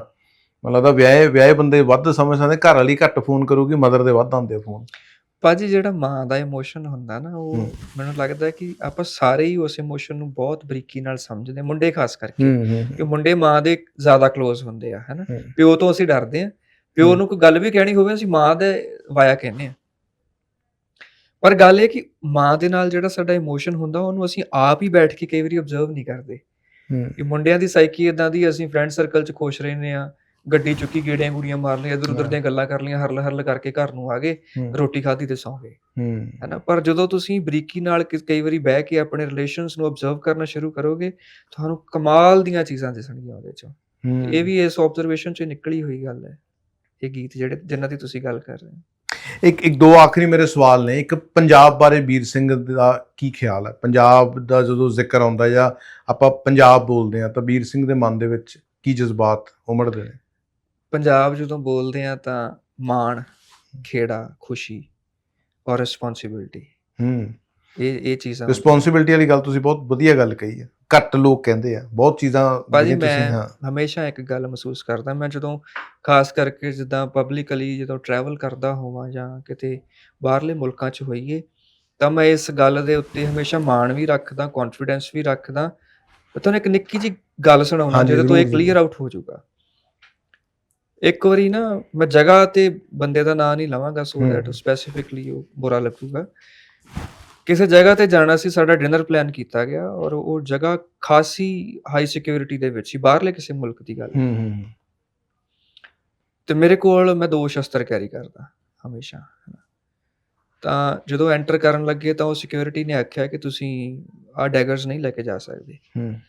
S2: ਮਤਲਬ ਦਾ ਵਿਆਹੇ ਵਿਆਹੇ ਬੰਦੇ ਵੱਧ ਸਮਝ ਸਕਦੇ ਘਰ ਵਾਲੀ ਘੱਟ ਫੋਨ ਕਰੂਗੀ ਮਦਰ ਦੇ ਵੱਧ ਆਉਂਦੇ ਫੋਨ।
S1: ਭਾਜੀ ਜਿਹੜਾ ਮਾਂ ਦਾ ਇਮੋਸ਼ਨ ਹੁੰਦਾ ਨਾ ਉਹ
S2: ਹੂੰ।
S1: ਮੈਨੂੰ ਲੱਗਦਾ ਕਿ ਆਪਾਂ ਸਾਰੇ ਹੀ ਉਸ ਇਮੋਸ਼ਨ ਨੂੰ ਬਹੁਤ ਬਰੀਕੀ ਨਾਲ ਸਮਝਦੇ ਹਾਂ, ਮੁੰਡੇ ਖਾਸ ਕਰਕੇ
S2: ਹੂੰ
S1: ਕਿ ਮੁੰਡੇ ਮਾਂ ਦੇ ਜ਼ਿਆਦਾ ক্লোਜ਼ ਹੁੰਦੇ ਆ ਹੈਨਾ
S2: ਹੂੰ।
S1: ਪਿਓ ਤੋਂ ਅਸੀਂ ਡਰਦੇ ਆ ਪਿਓ
S2: ਹੂੰ।
S1: ਨੂੰ ਕੋਈ ਗੱਲ ਵੀ ਕਹਿਣੀ ਹੋਵੇ ਅਸੀਂ ਮਾਂ ਦੇ ਵਾਇਆ ਕਹਿੰਦੇ ਆ ਪਰ ਗੱਲ ਇਹ ਕਿ ਮਾਂ ਦੇ ਨਾਲ ਜਿਹੜਾ ਸਾਡਾ ਇਮੋਸ਼ਨ ਹੁੰਦਾ ਉਹਨੂੰ ਅਸੀਂ ਆਪ ਹੀ ਬੈਠ ਕੇ ਕਈ ਵਾਰੀ ਆਬਜ਼ਰਵ ਨਹੀਂ ਕਰਦੇ
S2: ਹੂੰ
S1: ਕਿ ਮੁੰਡਿਆਂ ਦੀ ਸਾਈਕੀ ਇਦਾਂ ਦੀ ਅਸੀਂ ਫਰੈਂਡ ਸਰਕਲ 'ਚ ਖੁਸ਼ ਰਹਿੰਦੇ ਆ ਗੱਡੀ ਚੁੱਕੀ ਗੇੜੀਆਂ ਗੁੜੀਆਂ ਮਾਰ ਲਈਆਂ ਇਧਰ ਉਧਰ। ਦੀਆਂ ਗੱਲਾਂ ਕਰ ਲਈਆਂ ਹਰਲ ਹਰਲ ਕਰਕੇ ਘਰ ਨੂੰ ਆ ਗਏ ਰੋਟੀ ਖਾਧੀ ਤੇ ਸੌਂ ਗਏ।
S2: ਹੂੰ।
S1: ਹੈਨਾ ਪਰ ਜਦੋਂ ਤੁਸੀਂ ਬਰੀਕੀ ਨਾਲ ਕਈ ਵਾਰੀ ਬਹਿ ਕੇ ਆਪਣੇ ਰਿਲੇਸ਼ਨਸ ਨੂੰ ਆਬਜ਼ਰਵ ਕਰਨਾ ਸ਼ੁਰੂ ਕਰੋਗੇ ਤੁਹਾਨੂੰ ਕਮਾਲ ਦੀਆਂ ਚੀਜ਼ਾਂ ਦਿਸਣਗੀਆਂ ਉਹਦੇ 'ਚ। ਇਹ ਵੀ ਇਸ ਆਬਜ਼ਰਵੇਸ਼ਨ 'ਚ ਨਿਕਲੀ ਹੋਈ ਗੱਲ ਹੈ ਇਹ ਗੀਤ ਜਿਹੜੇ ਜਿਨ੍ਹਾਂ ਦੀ ਤੁਸੀਂ ਗੱਲ ਕਰ ਰਹੇ ਹੋ।
S2: ਇੱਕ ਇੱਕ ਦੋ ਆਖਰੀ ਮੇਰੇ ਸਵਾਲ ਨੇ ਇੱਕ ਪੰਜਾਬ ਬਾਰੇ ਵੀਰ ਸਿੰਘ ਦਾ ਕੀ ਖਿਆਲ ਹੈ? ਪੰਜਾਬ ਦਾ ਜਦੋਂ ਜ਼ਿਕਰ ਆਉਂਦਾ ਜਾਂ ਆਪਾਂ ਪੰਜਾਬ ਬੋਲਦੇ ਆ ਤਾਂ ਵੀਰ ਸਿੰਘ ਦੇ ਮਨ ਦੇ ਵਿੱਚ ਕੀ ਜਜ਼ਬਾਤ ਉਮੜਦੇ ਨੇ?
S1: ਪੰਜਾਬ ਜਦੋਂ ਬੋਲਦੇ ਆ ਤਾਂ ਮਾਣ ਖੇੜਾ ਖੁਸ਼ੀ ਔਰ ਰਿਸਪੌਂਸਿਬਿਲਟੀ
S2: ਹੂੰ।
S1: ਇਹ ਇਹ ਚੀਜ਼ਾਂ।
S2: ਰਿਸਪੌਂਸਿਬਿਲਟੀ ਵਾਲੀ ਗੱਲ ਤੁਸੀਂ ਬਹੁਤ ਵਧੀਆ ਗੱਲ ਕਹੀ ਹੈ ਘੱਟ ਲੋਕ ਕਹਿੰਦੇ ਆ। ਬਹੁਤ ਚੀਜ਼ਾਂ
S1: ਭਾਜੀ ਮੈਂ
S2: ਹਾਂ।
S1: ਹਮੇਸ਼ਾ ਇੱਕ ਗੱਲ ਮਹਿਸੂਸ ਕਰਦਾ। ਮੈਂ ਜਦੋਂ ਖਾਸ ਕਰਕੇ ਜਿੱਦਾਂ ਪਬਲਿਕਲੀ ਜਦੋਂ ਟਰੈਵਲ ਕਰਦਾ ਹੋਵਾਂ ਜਾਂ ਕਿਤੇ ਬਾਹਰਲੇ ਮੁਲਕਾਂ 'ਚ ਹੋਈਏ ਤਾਂ ਮੈਂ ਇਸ ਗੱਲ ਦੇ ਉੱਤੇ ਹਮੇਸ਼ਾ ਮਾਣ ਵੀ ਰੱਖਦਾ ਕੌਨਫੀਡੈਂਸ ਵੀ ਰੱਖਦਾ। ਤੁਹਾਨੂੰ ਇੱਕ ਨਿੱਕੀ ਜੀ ਗੱਲ ਸੁਣਾਉਣਾ ਜਿਹਦੇ ਤੋਂ ਇਹ ਕਲੀਅਰ ਆਊਟ ਹੋ ਜਾਊਗਾ। ਇੱਕ ਵਾਰੀ ਨਾ ਮੈਂ ਜਗ੍ਹਾ ਤੇ ਬੰਦੇ ਦਾ ਨਾਂ ਨਹੀਂ ਲਵਾਂਗਾ ਸੋ। ਦੈਟ ਸਪੈਸੀਫਿਕਲੀ ਉਹ ਬੁਰਾ ਲੱਗੂਗਾ। ਕਿਸੇ ਜਗ੍ਹਾ ਤੇ ਜਾਣਾ ਸੀ ਸਾਡਾ ਡਿਨਰ ਪਲਾਨ ਕੀਤਾ ਗਿਆ ਔਰ ਉਹ ਜਗ੍ਹਾ ਖਾਸੀ ਹਾਈ ਸਿਕਿਉਰਿਟੀ ਦੇ ਵਿੱਚ ਸੀ ਬਾਹਰਲੇ ਕਿਸੇ ਮੁਲਕ ਦੀ ਗੱਲ।
S2: ਹੂੰ ਹੂੰ
S1: ਤੇ ਮੇਰੇ ਕੋਲ ਮੈਂ ਦੋ ਸ਼ਸਤਰ ਕੈਰੀ ਕਰਦਾ ਹਮੇਸ਼ਾ। ਤਾਂ ਜਦੋਂ ਐਂਟਰ ਕਰਨ ਲੱਗੇ ਤਾਂ ਉਹ ਸਿਕਿਉਰਿਟੀ ਨੇ ਆਖਿਆ ਕਿ ਤੁਸੀਂ ਆ ਡੈਗਰਸ ਨਹੀਂ ਲੈ ਕੇ ਜਾ ਸਕਦੇ।
S2: ਹੂੰ।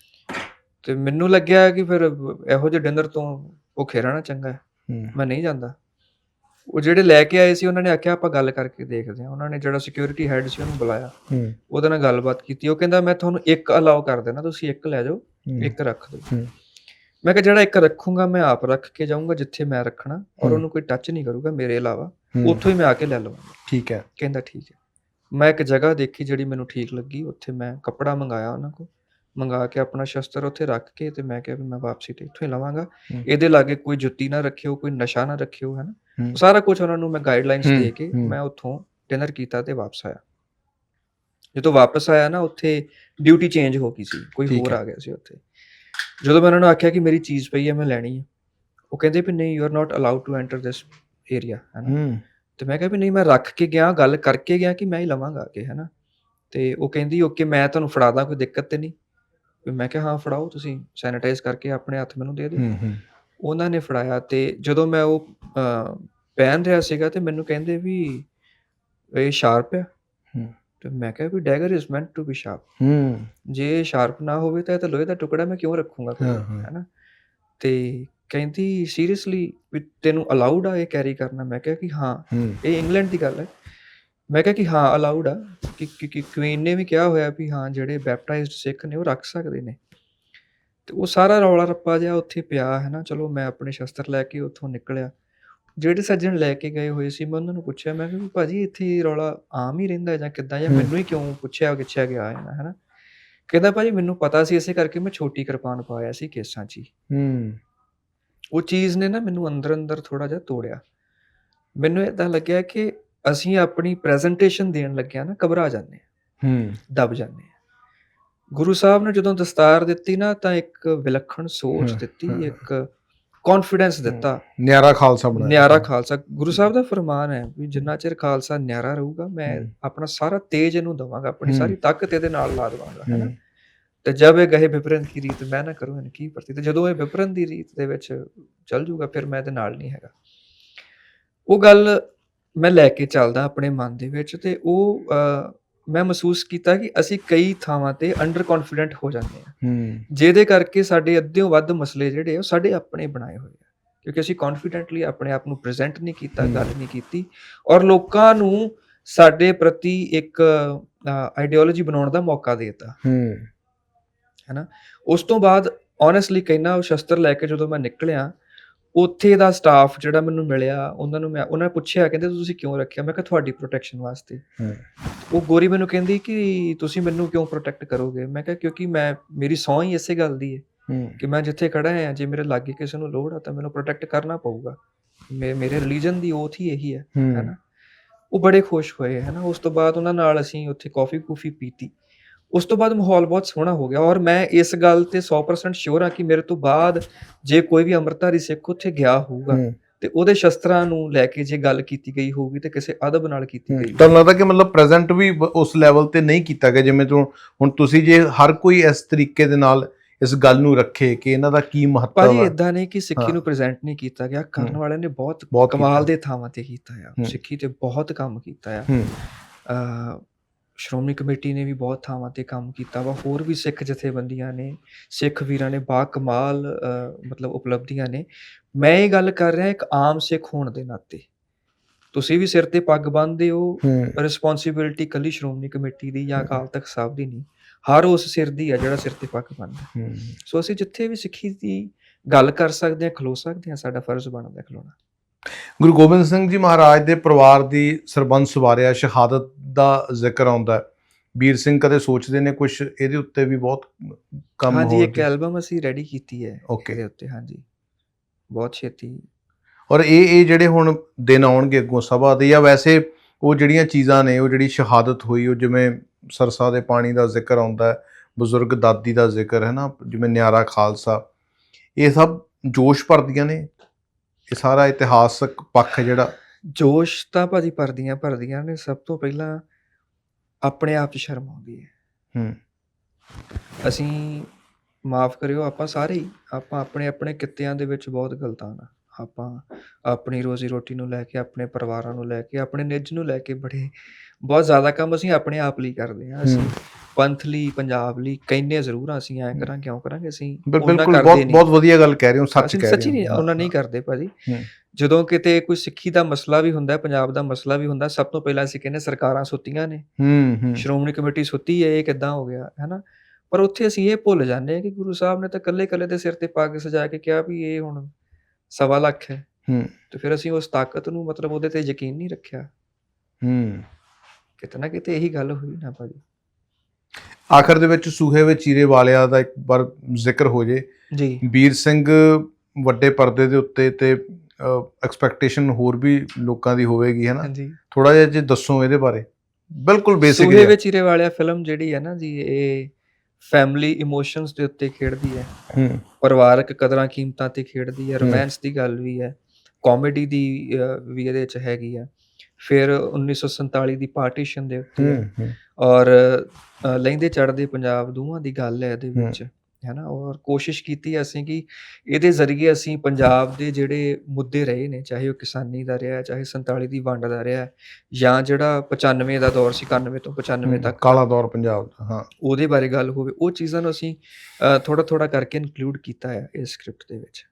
S1: ਤੇ ਮੈਨੂੰ ਲੱਗਿਆ ਕਿ ਫਿਰ ਇਹੋ ਜਿਹੇ ਡਿਨਰ ਤੋਂ ਉਹ ਖੇਰਣਾ ਚੰਗਾ ਹੈ। ਮੈਂ ਨਹੀਂ ਜਾਂਦਾ। ਉਹ ਜਿਹੜੇ ਲੈ ਕੇ ਆਏ ਸੀ ਉਹਨਾਂ ਨੇ ਆਖਿਆ ਆਪਾਂ ਗੱਲ ਕਰਕੇ ਦੇਖਦੇ ਹਾਂ। ਉਹਨਾਂ ਨੇ ਜਿਹੜਾ ਸਿਕਿਉਰਿਟੀ ਹੈਡ ਸੀ ਉਹਨੂੰ ਬੁਲਾਇਆ। ਉਹਦੇ ਨਾਲ ਗੱਲਬਾਤ ਕੀਤੀ। ਉਹ ਕਹਿੰਦਾ ਮੈਂ ਤੁਹਾਨੂੰ ਇੱਕ ਅਲਾਉ ਕਰ ਦੇਣਾ ਤੁਸੀਂ ਇੱਕ ਲੈ ਜਾਓ ਇੱਕ ਰੱਖ ਦਿਓ। ਮੈਂ ਕਿਹਾ ਜਿਹੜਾ ਇੱਕ ਰੱਖੂੰਗਾ ਮੈਂ ਆਪ ਰੱਖ ਕੇ ਜਾਊਂਗਾ ਜਿੱਥੇ ਮੈਂ ਰੱਖਣਾ ਔਰ। ਉਹਨੂੰ ਕੋਈ ਟੱਚ ਨਹੀਂ ਕਰੂਗਾ ਮੇਰੇ ਇਲਾਵਾ। ਉੱਥੋਂ ਹੀ ਮੈਂ ਆ ਕੇ ਲੈ ਲਵਾਂਗਾ।
S2: ਠੀਕ ਹੈ।
S1: ਕਹਿੰਦਾ ਠੀਕ ਹੈ। ਮੈਂ ਇੱਕ ਜਗ੍ਹਾ ਦੇਖੀ ਜਿਹੜੀ ਮੈਨੂੰ ਠੀਕ ਲੱਗੀ। ਉੱਥੇ ਮੈਂ ਕੱਪੜਾ ਮੰਗਾਇਆ ਉਹਨਾਂ ਕੋਲ। ਮੰਗਾ ਕੇ ਆਪਣਾ ਸ਼ਸਤਰ ਉੱਥੇ ਰੱਖ ਕੇ ਤੇ ਮੈਂ ਕਿਹਾ ਵੀ ਮੈਂ ਵਾਪਸੀ ਤੇ ਇੱਥੋਂ ਹੀ ਲਵਾਂਗਾ। ਇਹਦੇ ਲਾਗੇ ਕੋਈ ਜੁੱਤੀ ਨਾ ਰੱਖਿਓ ਕੋਈ ਨਸ਼ਾ ਨਾ ਰੱਖਿਓ ਹੈ। ਨਾ
S2: ਹੂੰ।
S1: ਸਾਰਾ ਕੁਝ ਉਹਨਾਂ ਨੂੰ ਮੈਂ ਗਾਈਡਲਾਈਨਸ ਦੇ ਕੇ। ਮੈਂ ਉੱਥੋਂ ਡਿਨਰ ਕੀਤਾ ਤੇ ਵਾਪਸ ਆਇਆ। ਜਦੋਂ ਵਾਪਸ ਆਇਆ ਨਾ ਉੱਥੇ ਡਿਊਟੀ ਚੇਂਜ ਹੋ ਗਈ ਸੀ। ਕੋਈ ਹੋਰ। ਆ ਗਿਆ ਸੀ ਉੱਥੇ। ਜਦੋਂ ਮੈਂ ਉਹਨਾਂ ਨੂੰ ਆਖਿਆ ਕਿ ਮੇਰੀ ਚੀਜ਼ ਪਈ ਹੈ ਮੈਂ ਲੈਣੀ ਹੈ। ਉਹ ਕਹਿੰਦੇ ਵੀ ਨਹੀਂ you are not allowed to enter this area ਹੈ ਨਾ
S2: ਹੂੰ।
S1: ਤੇ ਮੈਂ ਕਿਹਾ ਵੀ ਨਹੀਂ ਮੈਂ ਰੱਖ ਕੇ ਗਿਆ ਗੱਲ ਕਰਕੇ ਗਿਆ ਕਿ ਮੈਂ ਹੀ ਲਵਾਂਗਾ ਅੱਗੇ ਹੈ ਨਾ ਤੇ ਉਹ ਕਹਿੰਦੀ ਓਕੇ ਮੈਂ ਤੁਹਾਨੂੰ ਫੜਾ ਦਾਂ ਕੋਈ ਦਿੱਕਤ ਤੇ ਨਹੀਂ। ਮੈਂ ਕਿਹਾ ਹਾਂ ਫੜਾਓ ਤੁਸੀਂ ਸੈਨੀਟਾਈਜ਼ ਕਰਕੇ ਆਪਣੇ ਹੱਥ ਮੈਨੂੰ ਦੇ ਦਿਓ।
S2: ਹੂੰ
S1: ਉਹਨਾਂ ਨੇ ਫੜਾਇਆ ਤੇ ਜਦੋਂ ਮੈਂ ਉਹ ਪਹਿਨ ਰਿਹਾ ਸੀਗਾ ਤੇ ਮੈਨੂੰ ਕਹਿੰਦੇ ਵੀ ਇਹ ਸ਼ਾਰਪ ਆ।
S2: ਹੂੰ।
S1: ਤੇ ਮੈਂ ਕਿਹਾ ਵੀ dagger is meant to be sharp
S2: ਹੂੰ।
S1: ਜੇ ਸ਼ਾਰਪ ਨਾ ਹੋਵੇ ਤਾਂ ਇਹ ਤਾਂ ਲੋਹੇ ਦਾ ਟੁਕੜਾ ਮੈਂ ਕਿਉਂ ਰੱਖੂੰਗਾ। ਹੈਨਾ? ਤੇ ਕਹਿੰਦੀ ਸੀਰੀਅਸਲੀ ਵੀ ਤੈਨੂੰ ਅਲਾਉਡ ਆ ਇਹ ਕੈਰੀ ਕਰਨਾ? ਮੈਂ ਕਿਹਾ ਕਿ ਹੂੰ ਇਹ ਇੰਗਲੈਂਡ ਦੀ ਗੱਲ ਹੈ। ਮੈਂ ਕਿਹਾ ਕਿ ਹਾਂ ਅਲਾਉਡ ਆ। ਕਿ ਕਿ ਕੁਈਨ ਨੇ ਵੀ ਕਿਹਾ ਹੋਇਆ ਵੀ ਹਾਂ ਜਿਹੜੇ ਬੈਪਟਾਈਜ਼ਡ ਸਿੱਖ ਨੇ ਉਹ ਰੱਖ ਸਕਦੇ ਨੇ। ਤੇ ਉਹ ਸਾਰਾ ਰੌਲਾ ਰੱਪਾ ਜਿਹਾ ਉੱਥੇ ਪਿਆ ਹੈ ਨਾ ਚਲੋ ਮੈਂ ਆਪਣੇ ਸ਼ਸਤਰ ਲੈ ਕੇ ਉੱਥੋਂ ਨਿਕਲਿਆ। ਜਿਹੜੇ ਸੱਜਣ ਲੈ ਕੇ ਗਏ ਹੋਏ ਸੀ ਮੈਂ ਉਹਨਾਂ ਨੂੰ ਪੁੱਛਿਆ ਮੈਂ ਵੀ ਭਾਜੀ ਇੱਥੇ ਰੌਲਾ ਆਮ ਹੀ ਰਹਿੰਦਾ ਜਾਂ ਕਿੱਦਾਂ? ਜਾਂ। ਮੈਨੂੰ ਹੀ ਕਿਉਂ ਪੁੱਛਿਆ ਗਿੱਛਿਆ ਗਿਆ ਹੈ ਨਾ ਹੈ ਨਾ ਕਹਿੰਦਾ ਭਾਜੀ ਮੈਨੂੰ ਪਤਾ ਸੀ ਇਸੇ ਕਰਕੇ ਮੈਂ ਛੋਟੀ ਕਿਰਪਾਨ ਪਾਇਆ ਸੀ ਕੇਸਾਂ 'ਚ ਹੀ।
S2: ਹੂੰ।
S1: ਉਹ ਚੀਜ਼ ਨੇ ਨਾ ਮੈਨੂੰ ਅੰਦਰ ਅੰਦਰ ਥੋੜਾ ਜਿਹਾ ਤੋੜਿਆ। ਮੈਨੂੰ ਇਦਾਂ ਲੱਗਿਆ ਕਿ ਅਸੀਂ ਆਪਣੀ ਪ੍ਰੈਜੈਂਟੇਸ਼ਨ ਦੇਣ ਲੱਗਿਆ ਨਾ ਘਬਰਾ ਜਾਂਦੇ ਹਾਂ।
S2: ਹੂੰ।
S1: ਦਬ ਜਾਂਦੇ ਹਾਂ। ਗੁਰੂ ਸਾਹਿਬ ਨੇ ਜਦੋਂ ਦਸਤਾਰ ਦਿੱਤੀ ਨਾ ਤਾਂ ਇੱਕ ਵਿਲੱਖਣ ਸੋਚ ਦਿੱਤੀ। ਇੱਕ ਕੌਨਫੀਡੈਂਸ ਦਿੱਤਾ।
S2: ਨਿਆਰਾ ਖਾਲਸਾ ਬਣਾਇਆ।
S1: ਨਿਆਰਾ ਖਾਲਸਾ। ਗੁਰੂ ਸਾਹਿਬ ਦਾ ਫਰਮਾਨ ਹੈ ਵੀ ਜਿੰਨਾ ਚਿਰ ਖਾਲਸਾ ਨਿਆਰਾ ਰਹੂਗਾ ਮੈਂ। ਆਪਣਾ ਸਾਰਾ ਤੇਜ ਇਹਨੂੰ ਦਵਾਂਗਾ ਆਪਣੀ। ਸਾਰੀ ਤਾਕਤ ਇਹਦੇ ਨਾਲ ਲਾ ਦਵਾਂਗਾ ਹੈ ਨਾ?
S2: ਹੂੰ।
S1: ਤੇ ਜਬ ਇਹ ਗਏ ਵਿਪਰਨ ਕੀ ਰੀਤ ਮੈਂ ਨਾ ਕਰੂੰ ਇਹਨ ਕੀ ਪ੍ਰਤੀ ਤੇ ਜਦੋਂ ਇਹ ਵਿਪਰਨ ਦੀ ਰੀਤ ਦੇ ਵਿੱਚ ਚੱਲ ਜੂਗਾ ਫਿਰ ਮੈਂ ਇਹਦੇ ਨਾਲ ਨਹੀਂ ਹੈਗਾ। ਉਹ ਗੱਲ ਮੈਂ ਲੈ ਕੇ ਚੱਲਦਾ ਆਪਣੇ ਮਨ ਦੇ ਵਿੱਚ ਤੇ ਉਹ ਮੈਂ ਮਹਿਸੂਸ ਕੀਤਾ ਕਿ ਅਸੀਂ ਕਈ ਥਾਵਾਂ ਤੇ ਅੰਡਰ ਕੌਨਫੀਡੈਂਟ ਹੋ ਜਾਂਦੇ ਹਾਂ।
S2: ਹੂੰ।
S1: ਜਿਹਦੇ ਕਰਕੇ ਸਾਡੇ ਅੱਧਿਓਂ ਵੱਧ ਮਸਲੇ ਜਿਹੜੇ ਆ ਉਹ ਸਾਡੇ ਆਪਣੇ ਬਣਾਏ ਹੋਏ ਆ। ਕਿਉਂਕਿ ਅਸੀਂ ਕੌਨਫੀਡੈਂਟਲੀ ਆਪਣੇ ਆਪ ਨੂੰ ਪ੍ਰੈਜ਼ੈਂਟ ਨਹੀਂ ਕੀਤਾ। ਗੱਲ ਨਹੀਂ ਕੀਤੀ ਔਰ ਲੋਕਾਂ ਨੂੰ ਸਾਡੇ ਪ੍ਰਤੀ ਇੱਕ ਆਈਡੀਓਲੋਜੀ ਬਣਾਉਣ ਦਾ ਮੌਕਾ ਦੇ ਦਿੱਤਾ।
S2: ਹੂੰ।
S1: ਉਸ ਤੋਂ ਬਾਅਦ ਓਨੈਸਟਲੀ ਕਹਿਣਾ ਉਹ ਸ਼ਸਤਰ ਲੈ ਕੇ ਜਦੋਂ ਮੈਂ ਨਿਕਲਿਆ ਉੱਥੇ ਦਾ ਸਟਾਫ ਜਿਹੜਾ ਮੈਨੂੰ ਮਿਲਿਆ ਉਹਨਾਂ ਨੂੰ ਮੈਂ ਉਹਨਾਂ ਨੇ ਪੁੱਛਿਆ ਕਹਿੰਦੇ ਤੁਸੀਂ ਕਿਉਂ ਰੱਖਿਆ? ਮੈਂ ਕਿਹਾ ਤੁਹਾਡੀ ਪ੍ਰੋਟੈਕਸ਼ਨ ਵਾਸਤੇ। ਉਹ ਗੋਰੀ ਮੈਨੂੰ ਕਹਿੰਦੀ ਕਿ ਤੁਸੀਂ ਮੈਨੂੰ ਕਿਉਂ ਪ੍ਰੋਟੈਕਟ ਕਰੋਗੇ? ਮੈਂ ਕਿਹਾ ਕਿਉਂਕਿ ਮੈਂ ਮੇਰੀ ਸੌਂ ਹੀ ਇਸੇ ਗੱਲ ਦੀ ਹੈ। ਕਿ ਮੈਂ ਜਿੱਥੇ ਖੜਾ ਹਾਂ ਜੇ ਮੇਰੇ ਲਾਗੇ ਕਿਸੇ ਨੂੰ ਲੋੜ ਆ ਤਾਂ ਮੈਨੂੰ ਪ੍ਰੋਟੈਕਟ ਕਰਨਾ ਪਊਗਾ। ਮੇਰੇ ਰਿਲੀਜਨ ਦੀ ਓਥ ਹੀ ਇਹੀ ਹੈ
S2: ਹੂੰ।
S1: ਹੈਨਾ ਉਹ ਬੜੇ ਖੁਸ਼ ਹੋਏ ਹੈ ਨਾ? ਉਸ ਤੋਂ ਬਾਅਦ ਉਹਨਾਂ ਨਾਲ ਅਸੀਂ ਉੱਥੇ ਕਾਫੀ ਕੂਫੀ ਪੀਤੀ। ਉਸ ਤੋਂ ਬਾਅਦ ਮਾਹੌਲ ਬਹੁਤ ਸੋਹਣਾ ਹੋ ਗਿਆ ਔਰ ਮੈਂ ਇਸ ਗੱਲ ਤੇ 100% ਸ਼ੋਰ ਹਾਂ ਕਿ ਮੇਰੇ ਤੋਂ ਬਾਅਦ ਜੇ ਕੋਈ ਵੀ ਅੰਮ੍ਰਿਤਧਾਰੀ ਸਿੱਖ ਉੱਥੇ ਗਿਆ ਹੋਊਗਾ ਤੇ ਉਹਦੇ ਸ਼ਸਤਰਾਂ ਨੂੰ ਲੈ ਕੇ ਜੇ ਗੱਲ ਕੀਤੀ ਗਈ ਹੋਊਗੀ ਤੇ ਕਿਸੇ ਅਦਬ ਨਾਲ ਕੀਤੀ ਗਈ
S2: ਤੁਹਾਨੂੰ ਲੱਗਦਾ ਕਿ ਮਤਲਬ ਪ੍ਰੈਜ਼ੈਂਟ ਵੀ ਉਸ ਲੈਵਲ ਤੇ ਨਹੀਂ ਕੀਤਾ ਗਿਆ ਜਿਵੇਂ ਤੋਂ ਹੁਣ ਤੁਸੀਂ ਜੇ ਹਰ ਕੋਈ ਇਸ ਤਰੀਕੇ ਦੇ ਨਾਲ ਇਸ ਗੱਲ ਨੂੰ ਰੱਖੇ ਕਿ ਇਹਨਾਂ ਦਾ ਕੀ ਮਹੱਤਵ ਹੈ
S1: ਇਦਾਂ ਨਹੀਂ ਕਿ ਸਿੱਖੀ। ਨੂੰ ਪ੍ਰੈਜ਼ੈਂਟ ਨਹੀਂ ਕੀਤਾ ਗਿਆ ਕਰਨ। ਵਾਲਿਆਂ ਨੇ ਬਹੁਤ ਕਮਾਲ। ਦੇ ਥਾਵਾਂ ਤੇ ਕੀਤਾ ਆ। ਸਿੱਖੀ ਤੇ ਬਹੁਤ ਕੰਮ ਕੀਤਾ ਆ ਸ਼੍ਰੋਮਣੀ ਕਮੇਟੀ ਨੇ ਵੀ ਬਹੁਤ ਥਾਵਾਂ ਤੇ ਕੰਮ ਕੀਤਾ ਵਾ ਹੋਰ ਵੀ ਸਿੱਖ ਜਥੇਬੰਦੀਆਂ ਨੇ ਸਿੱਖ ਵੀਰਾਂ ਨੇ ਬਾ ਕਮਾਲ ਮਤਲਬ ਉਪਲਬਧੀਆਂ ਨੇ। ਮੈਂ ਇਹ ਗੱਲ ਕਰ ਰਿਹਾ ਇੱਕ ਆਮ ਸਿੱਖ ਹੋਣ ਦੇ ਨਾਤੇ। ਤੁਸੀਂ ਵੀ ਸਿਰ ਤੇ ਪੱਗ ਬੰਨ੍ਹਦੇ ਹੋ ਰਿਸਪੌਂਸਿਬਿਲਟੀ ਕੱਲੀ ਸ਼੍ਰੋਮਣੀ ਕਮੇਟੀ ਦੀ ਜਾਂ ਅਕਾਲ ਤਖਤ ਸਾਹਿਬ ਦੀ ਨਹੀਂ ਹਰ ਉਸ ਸਿਰ ਦੀ ਆ ਜਿਹੜਾ ਸਿਰ ਤੇ ਪੱਗ ਬੰਨ੍ਹਦਾ।
S2: ਹੂੰ।
S1: ਸੋ ਅਸੀਂ ਜਿੱਥੇ ਵੀ ਸਿੱਖੀ ਦੀ ਗੱਲ ਕਰ ਸਕਦੇ ਹਾਂ ਖਲੋ ਸਕਦੇ ਹਾਂ ਸਾਡਾ ਫਰਜ਼ ਬਣਦਾ ਖਲੋਣਾ।
S2: ਗੁਰੂ ਗੋਬਿੰਦ ਸਿੰਘ ਜੀ ਮਹਾਰਾਜ ਦੇ ਪਰਿਵਾਰ ਦੀ ਸਰਬੰਸ ਵਾਰਿਆ ਸ਼ਹਾਦਤ ਦਾ ਜ਼ਿਕਰ ਆਉਂਦਾ ਹੈ। ਵੀਰ ਸਿੰਘ ਕਦੇ ਸੋਚਦੇ ਨੇ ਕੁਝ ਇਹਦੇ ਉੱਤੇ ਵੀ ਬਹੁਤ ਕੰਮ
S1: ਹਾਂਜੀ
S2: ਹੋਰ
S1: ਇੱਕ ਐਲਬਮ ਅਸੀਂ ਰੈਡੀ ਕੀਤੀ ਹੈ
S2: Okay.
S1: ਇਹਦੇ ਉੱਤੇ ਹਾਂਜੀ। ਬਹੁਤ ਛੇਤੀ।
S2: ਔਰ ਇਹ ਇਹ ਜਿਹੜੇ ਹੁਣ ਦਿਨ ਆਉਣਗੇ ਅੱਗੋਂ ਸਭਾ ਦੇ ਜਾਂ ਵੈਸੇ ਉਹ ਜਿਹੜੀਆਂ ਚੀਜ਼ਾਂ ਨੇ ਉਹ ਜਿਹੜੀ ਸ਼ਹਾਦਤ ਹੋਈ ਉਹ ਜਿਵੇਂ ਸਰਸਾ ਦੇ ਪਾਣੀ ਦਾ ਜ਼ਿਕਰ ਆਉਂਦਾ ਹੈ ਬਜ਼ੁਰਗ ਦਾਦੀ ਦਾ ਜ਼ਿਕਰ ਹੈ ਨਾ ਜਿਵੇਂ ਨਿਆਰਾ ਖਾਲਸਾ ਇਹ ਸਭ ਜੋਸ਼ ਭਰਦੀਆਂ ਨੇ ਇਹ ਸਾਰਾ ਇਤਿਹਾਸਕ ਪੱਖ ਜਿਹੜਾ
S1: ਜੋਸ਼ ਤਾਂ ਭਾਜੀ ਭਰਦੀਆਂ ਭਰਦੀਆਂ ਨੇ ਸਭ ਤੋਂ ਪਹਿਲਾਂ ਆਪਣੇ ਆਪ 'ਚ ਸ਼ਰਮ ਆਉਂਦੀ ਹੈ।
S2: ਹੂੰ।
S1: ਅਸੀਂ ਮਾਫ ਕਰਿਓ ਆਪਾਂ ਸਾਰੇ ਹੀ ਆਪਾਂ ਆਪਣੇ ਆਪਣੇ ਕਿੱਤਿਆਂ ਦੇ ਵਿੱਚ ਬਹੁਤ ਗਲਤਾਨ ਆ ਆਪਾਂ ਆਪਣੀ ਰੋਜ਼ੀ ਰੋਟੀ ਨੂੰ ਲੈ ਕੇ ਆਪਣੇ ਪਰਿਵਾਰਾਂ ਨੂੰ ਲੈ ਕੇ ਆਪਣੇ ਨਿੱਜ ਨੂੰ ਲੈ ਕੇ ਬੜੇ ਬਹੁਤ ਜ਼ਿਆਦਾ ਕੰਮ ਅਸੀਂ ਆਪਣੇ ਆਪ ਲਈ ਕਰਦੇ ਹਾਂ। ਅਸੀਂ। ਪੰਥ ਲਈ ਪੰਜਾਬ ਲਈ ਕਹਿੰਨੇ ਜ਼ਰੂਰ ਆ ਅਸੀਂ ਐਂ ਕਰਾਂ ਕਿਉਂ ਕਰਾਂਗੇ ਅਸੀਂ
S2: ਬਿਲਕੁਲ
S1: ਕਰਦੇ
S2: ਬਹੁਤ
S1: ਨਹੀਂ।
S2: ਬਹੁਤ ਵਧੀਆ ਗੱਲ ਕਹਿ ਰਹੇ ਹੋ ਸੱਚ ਕਹਿ
S1: ਸੱਚੀ
S2: ਰਹੇ
S1: ਨਹੀਂ
S2: ਹੋ।
S1: ਉਹਨਾਂ ਨਹੀਂ ਕਰਦੇ ਭਾਜੀ। ਜਦੋਂ ਕਿਤੇ ਕੋਈ ਸਿੱਖੀ ਦਾ ਮਸਲਾ ਵੀ ਹੁੰਦਾ ਹੈ, ਪੰਜਾਬ ਦਾ ਮਸਲਾ ਵੀ ਹੁੰਦਾ ਸਭ ਤੋਂ ਪਹਿਲਾਂ ਅਸੀਂ ਕਹਿੰਦੇ ਸਰਕਾਰਾਂ ਸੁੱਤੀਆਂ ਨੇ।
S2: ਹੂੰ ਹੂੰ।
S1: ਸ਼੍ਰੋਮਣੀ ਕਮੇਟੀ ਸੁੱਤੀ ਹੈ ਇਹ ਕਿੱਦਾਂ ਹੋ ਗਿਆ ਹੈਨਾ? ਪਰ ਉੱਥੇ ਅਸੀਂ ਇਹ ਭੁੱਲ ਜਾਂਦੇ ਹਾਂ ਕਿ ਗੁਰੂ ਸਾਹਿਬ ਨੇ ਤਾਂ ਕੱਲੇ ਕੱਲੇ ਦੇ ਸਿਰ ਤੇ ਪੱਗ ਸਜਾ ਕੇ ਕਿਹਾ ਵੀ ਇਹ ਹੁਣ ਸਵਾ ਲੱਖ ਹੈ।
S2: ਹੂੰ।
S1: ਤੇ ਫਿਰ ਅਸੀਂ ਉਸ ਤਾਕਤ ਨੂੰ ਮਤਲਬ ਉਹਦੇ ਤੇ ਯਕੀਨ ਨਹੀਂ ਰੱਖਿਆ।
S2: ਹੂੰ।
S1: ਕਿਤੇ ਨਾ ਕਿਤੇ ਇਹੀ ਗੱਲ ਹੋਈ ਨਾ ਭਾਜੀ।
S2: ਆਖਰ ਦੇ ਵਿੱਚ ਸੂਹੇ ਵਿੱਚ ਚੀਰੇ ਵਾਲਿਆਂ ਦਾ ਇੱਕ ਵਾਰ ਜ਼ਿਕਰ ਹੋ ਜੇ।
S1: ਜੀ।
S2: ਵੀਰ ਸਿੰਘ ਵੱਡੇ ਪਰਦੇ ਦੇ ਉੱਤੇ ਤੇ ਐਕਸਪੈਕਟੇਸ਼ਨ ਹੋਰ ਵੀ ਲੋਕਾਂ ਦੀ ਹੋਵੇਗੀ ਹੈ ਨਾ?
S1: ਹਾਂਜੀ।
S2: ਥੋੜਾ ਜਿਹਾ ਜੇ ਦੱਸੋ ਇਹਦੇ ਬਾਰੇ। ਬਿਲਕੁਲ ਬੇਸਿਕ
S1: ਸੂਹੇ ਵਿੱਚ ਹੀਰੇ ਵਾਲਿਆ ਫਿਲਮ ਜਿਹੜੀ ਹੈ ਨਾ ਜੀ ਇਹ ਫੈਮਿਲੀ ਇਮੋਸ਼ਨਸ ਦੇ ਉੱਤੇ ਖੇਡਦੀ ਹੈ।
S2: ਹੂੰ।
S1: ਪਰਿਵਾਰਕ ਕਦਰਾਂ ਕੀਮਤਾਂ ਤੇ ਖੇਡਦੀ ਹੈ। ਰੋਮਾਂਸ ਦੀ ਗੱਲ ਵੀ ਹੈ। ਕਾਮੇਡੀ ਦੀ ਵੀ ਇਹਦੇ ਵਿੱਚ ਹੈਗੀ ਆ ਫਿਰ 1947 ਦੀ ਪਾਰਟੀਸ਼ਨ ਦੇ ਉੱਤੇ ਔਰ ਅ, ਲਹਿੰਦੇ ਚੜ੍ਹਦੇ ਪੰਜਾਬ ਦੋਵਾਂ ਦੀ ਗੱਲ ਹੈ ਇਹਦੇ। ਵਿੱਚ। ਹੈਨਾ ਔਰ ਕੋਸ਼ਿਸ਼ ਕੀਤੀ ਅਸੀਂ ਕਿ ਇਹਦੇ ਜ਼ਰੀਏ ਅਸੀਂ ਪੰਜਾਬ ਦੇ ਜਿਹੜੇ ਮੁੱਦੇ ਰਹੇ ਨੇ ਚਾਹੇ ਉਹ ਕਿਸਾਨੀ ਦਾ ਰਿਹਾ ਚਾਹੇ 47 ਦੀ ਵੰਡ ਦਾ ਰਿਹਾ ਜਾਂ ਜਿਹੜਾ 95 ਦਾ ਦੌਰ ਸੀ 91 ਤੋਂ 95 ਤੱਕ।
S2: ਕਾਲਾ ਦੌਰ ਪੰਜਾਬ ਦਾ ਹਾਂ।
S1: ਉਹਦੇ ਬਾਰੇ ਗੱਲ ਹੋਵੇ ਉਹ ਚੀਜ਼ਾਂ ਨੂੰ ਅਸੀਂ ਥੋੜਾ ਥੋੜਾ ਕਰਕੇ ਇਨਕਲੂਡ ਕੀਤਾ ਹੈ ਇਸ ਸਕ੍ਰਿਪਟ ਦੇ ਵਿੱਚ।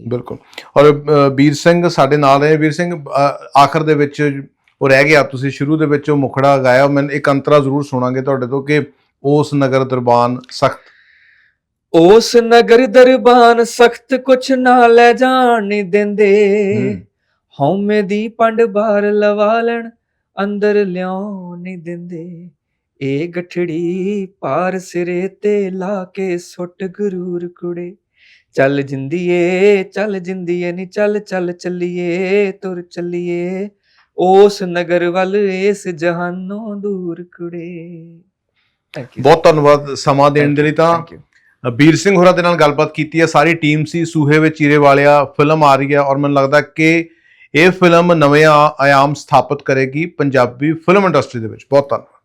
S2: ਬਿਲਕੁਲ। ਔਰ ਵੀਰ ਸਿੰਘ ਸਾਡੇ ਨਾਲ ਰਹੇ ਵੀਰ ਸਿੰਘ ਆਖਰ ਦੇ ਵਿੱਚ ਉਹ ਰਹਿ ਗਿਆ। ਤੁਸੀਂ ਸ਼ੁਰੂ ਦੇ ਵਿੱਚ ਉਹ ਮੁਖੜਾ ਗਾਇਆ। ਮੈਂ ਇੱਕ ਅੰਤਰਾ ਜ਼ਰੂਰ ਸੁਣਾਂਗੇ ਤੁਹਾਡੇ ਤੋਂ ਕਿ ਉਸ ਨਗਰ ਦਰਬਾਨ ਸਖਤ
S1: ਉਸ ਨਗਰ ਦਰਬਾਨ ਸਖਤ ਕੁਛ ਨਾ ਲੈ ਜਾਣ ਨਹੀਂ ਦਿੰਦੇ। ਹਉਮੈ ਦੀ ਪੰਡ ਬਾਹਰ ਲਵਾ ਲੈਣ ਅੰਦਰ ਲਿਆਉਣ ਨਹੀਂ ਦਿੰਦੇ। ਇਹ ਗਠੜੀ ਪਾਰ ਸਿਰੇ ਤੇ ਲਾ ਕੇ ਸੁੱਟ ਗਰੂਰ ਕੁੜੇ। ਚੱਲ ਜਿੰਦੀਏ ਚੱਲ ਜਿੰਦੀਏ ਨੀ ਚੱਲ ਚੱਲ ਚੱਲੀਏ ਤੁਰ ਚੱਲੀਏ। ਉਸ ਨਗਰ ਵੱਲ ਇਸ ਜਹਾਨੋਂ ਦੂਰ ਕੁੜੇ। ਥੈਂਕ ਯੂ
S2: ਬਹੁਤ ਧੰਨਵਾਦ ਸਮਾਂ ਦੇਣ ਦੇ ਲਈ ਤਾਂ।
S1: ਥੈਂਕ
S2: ਵੀਰ ਸਿੰਘ ਹੋਰਾਂ ਦੇ ਨਾਲ ਗੱਲਬਾਤ ਕੀਤੀ ਹੈ। ਸਾਰੀ ਟੀਮ ਸੀ, ਸੂਹੇ ਵਿੱਚ ਚੀਰੇ ਵਾਲਿਆ, ਫਿਲਮ ਆ ਰਹੀ ਹੈ ਔਰ ਮੈਨੂੰ ਲੱਗਦਾ ਕਿ ਇਹ ਫਿਲਮ ਨਵੇਂ ਆਯਾਮ ਸਥਾਪਿਤ ਕਰੇਗੀ। ਪੰਜਾਬੀ ਫਿਲਮ ਇੰਡਸਟਰੀ ਦੇ ਵਿੱਚ ਬਹੁਤ ਧੰਨਵਾਦ।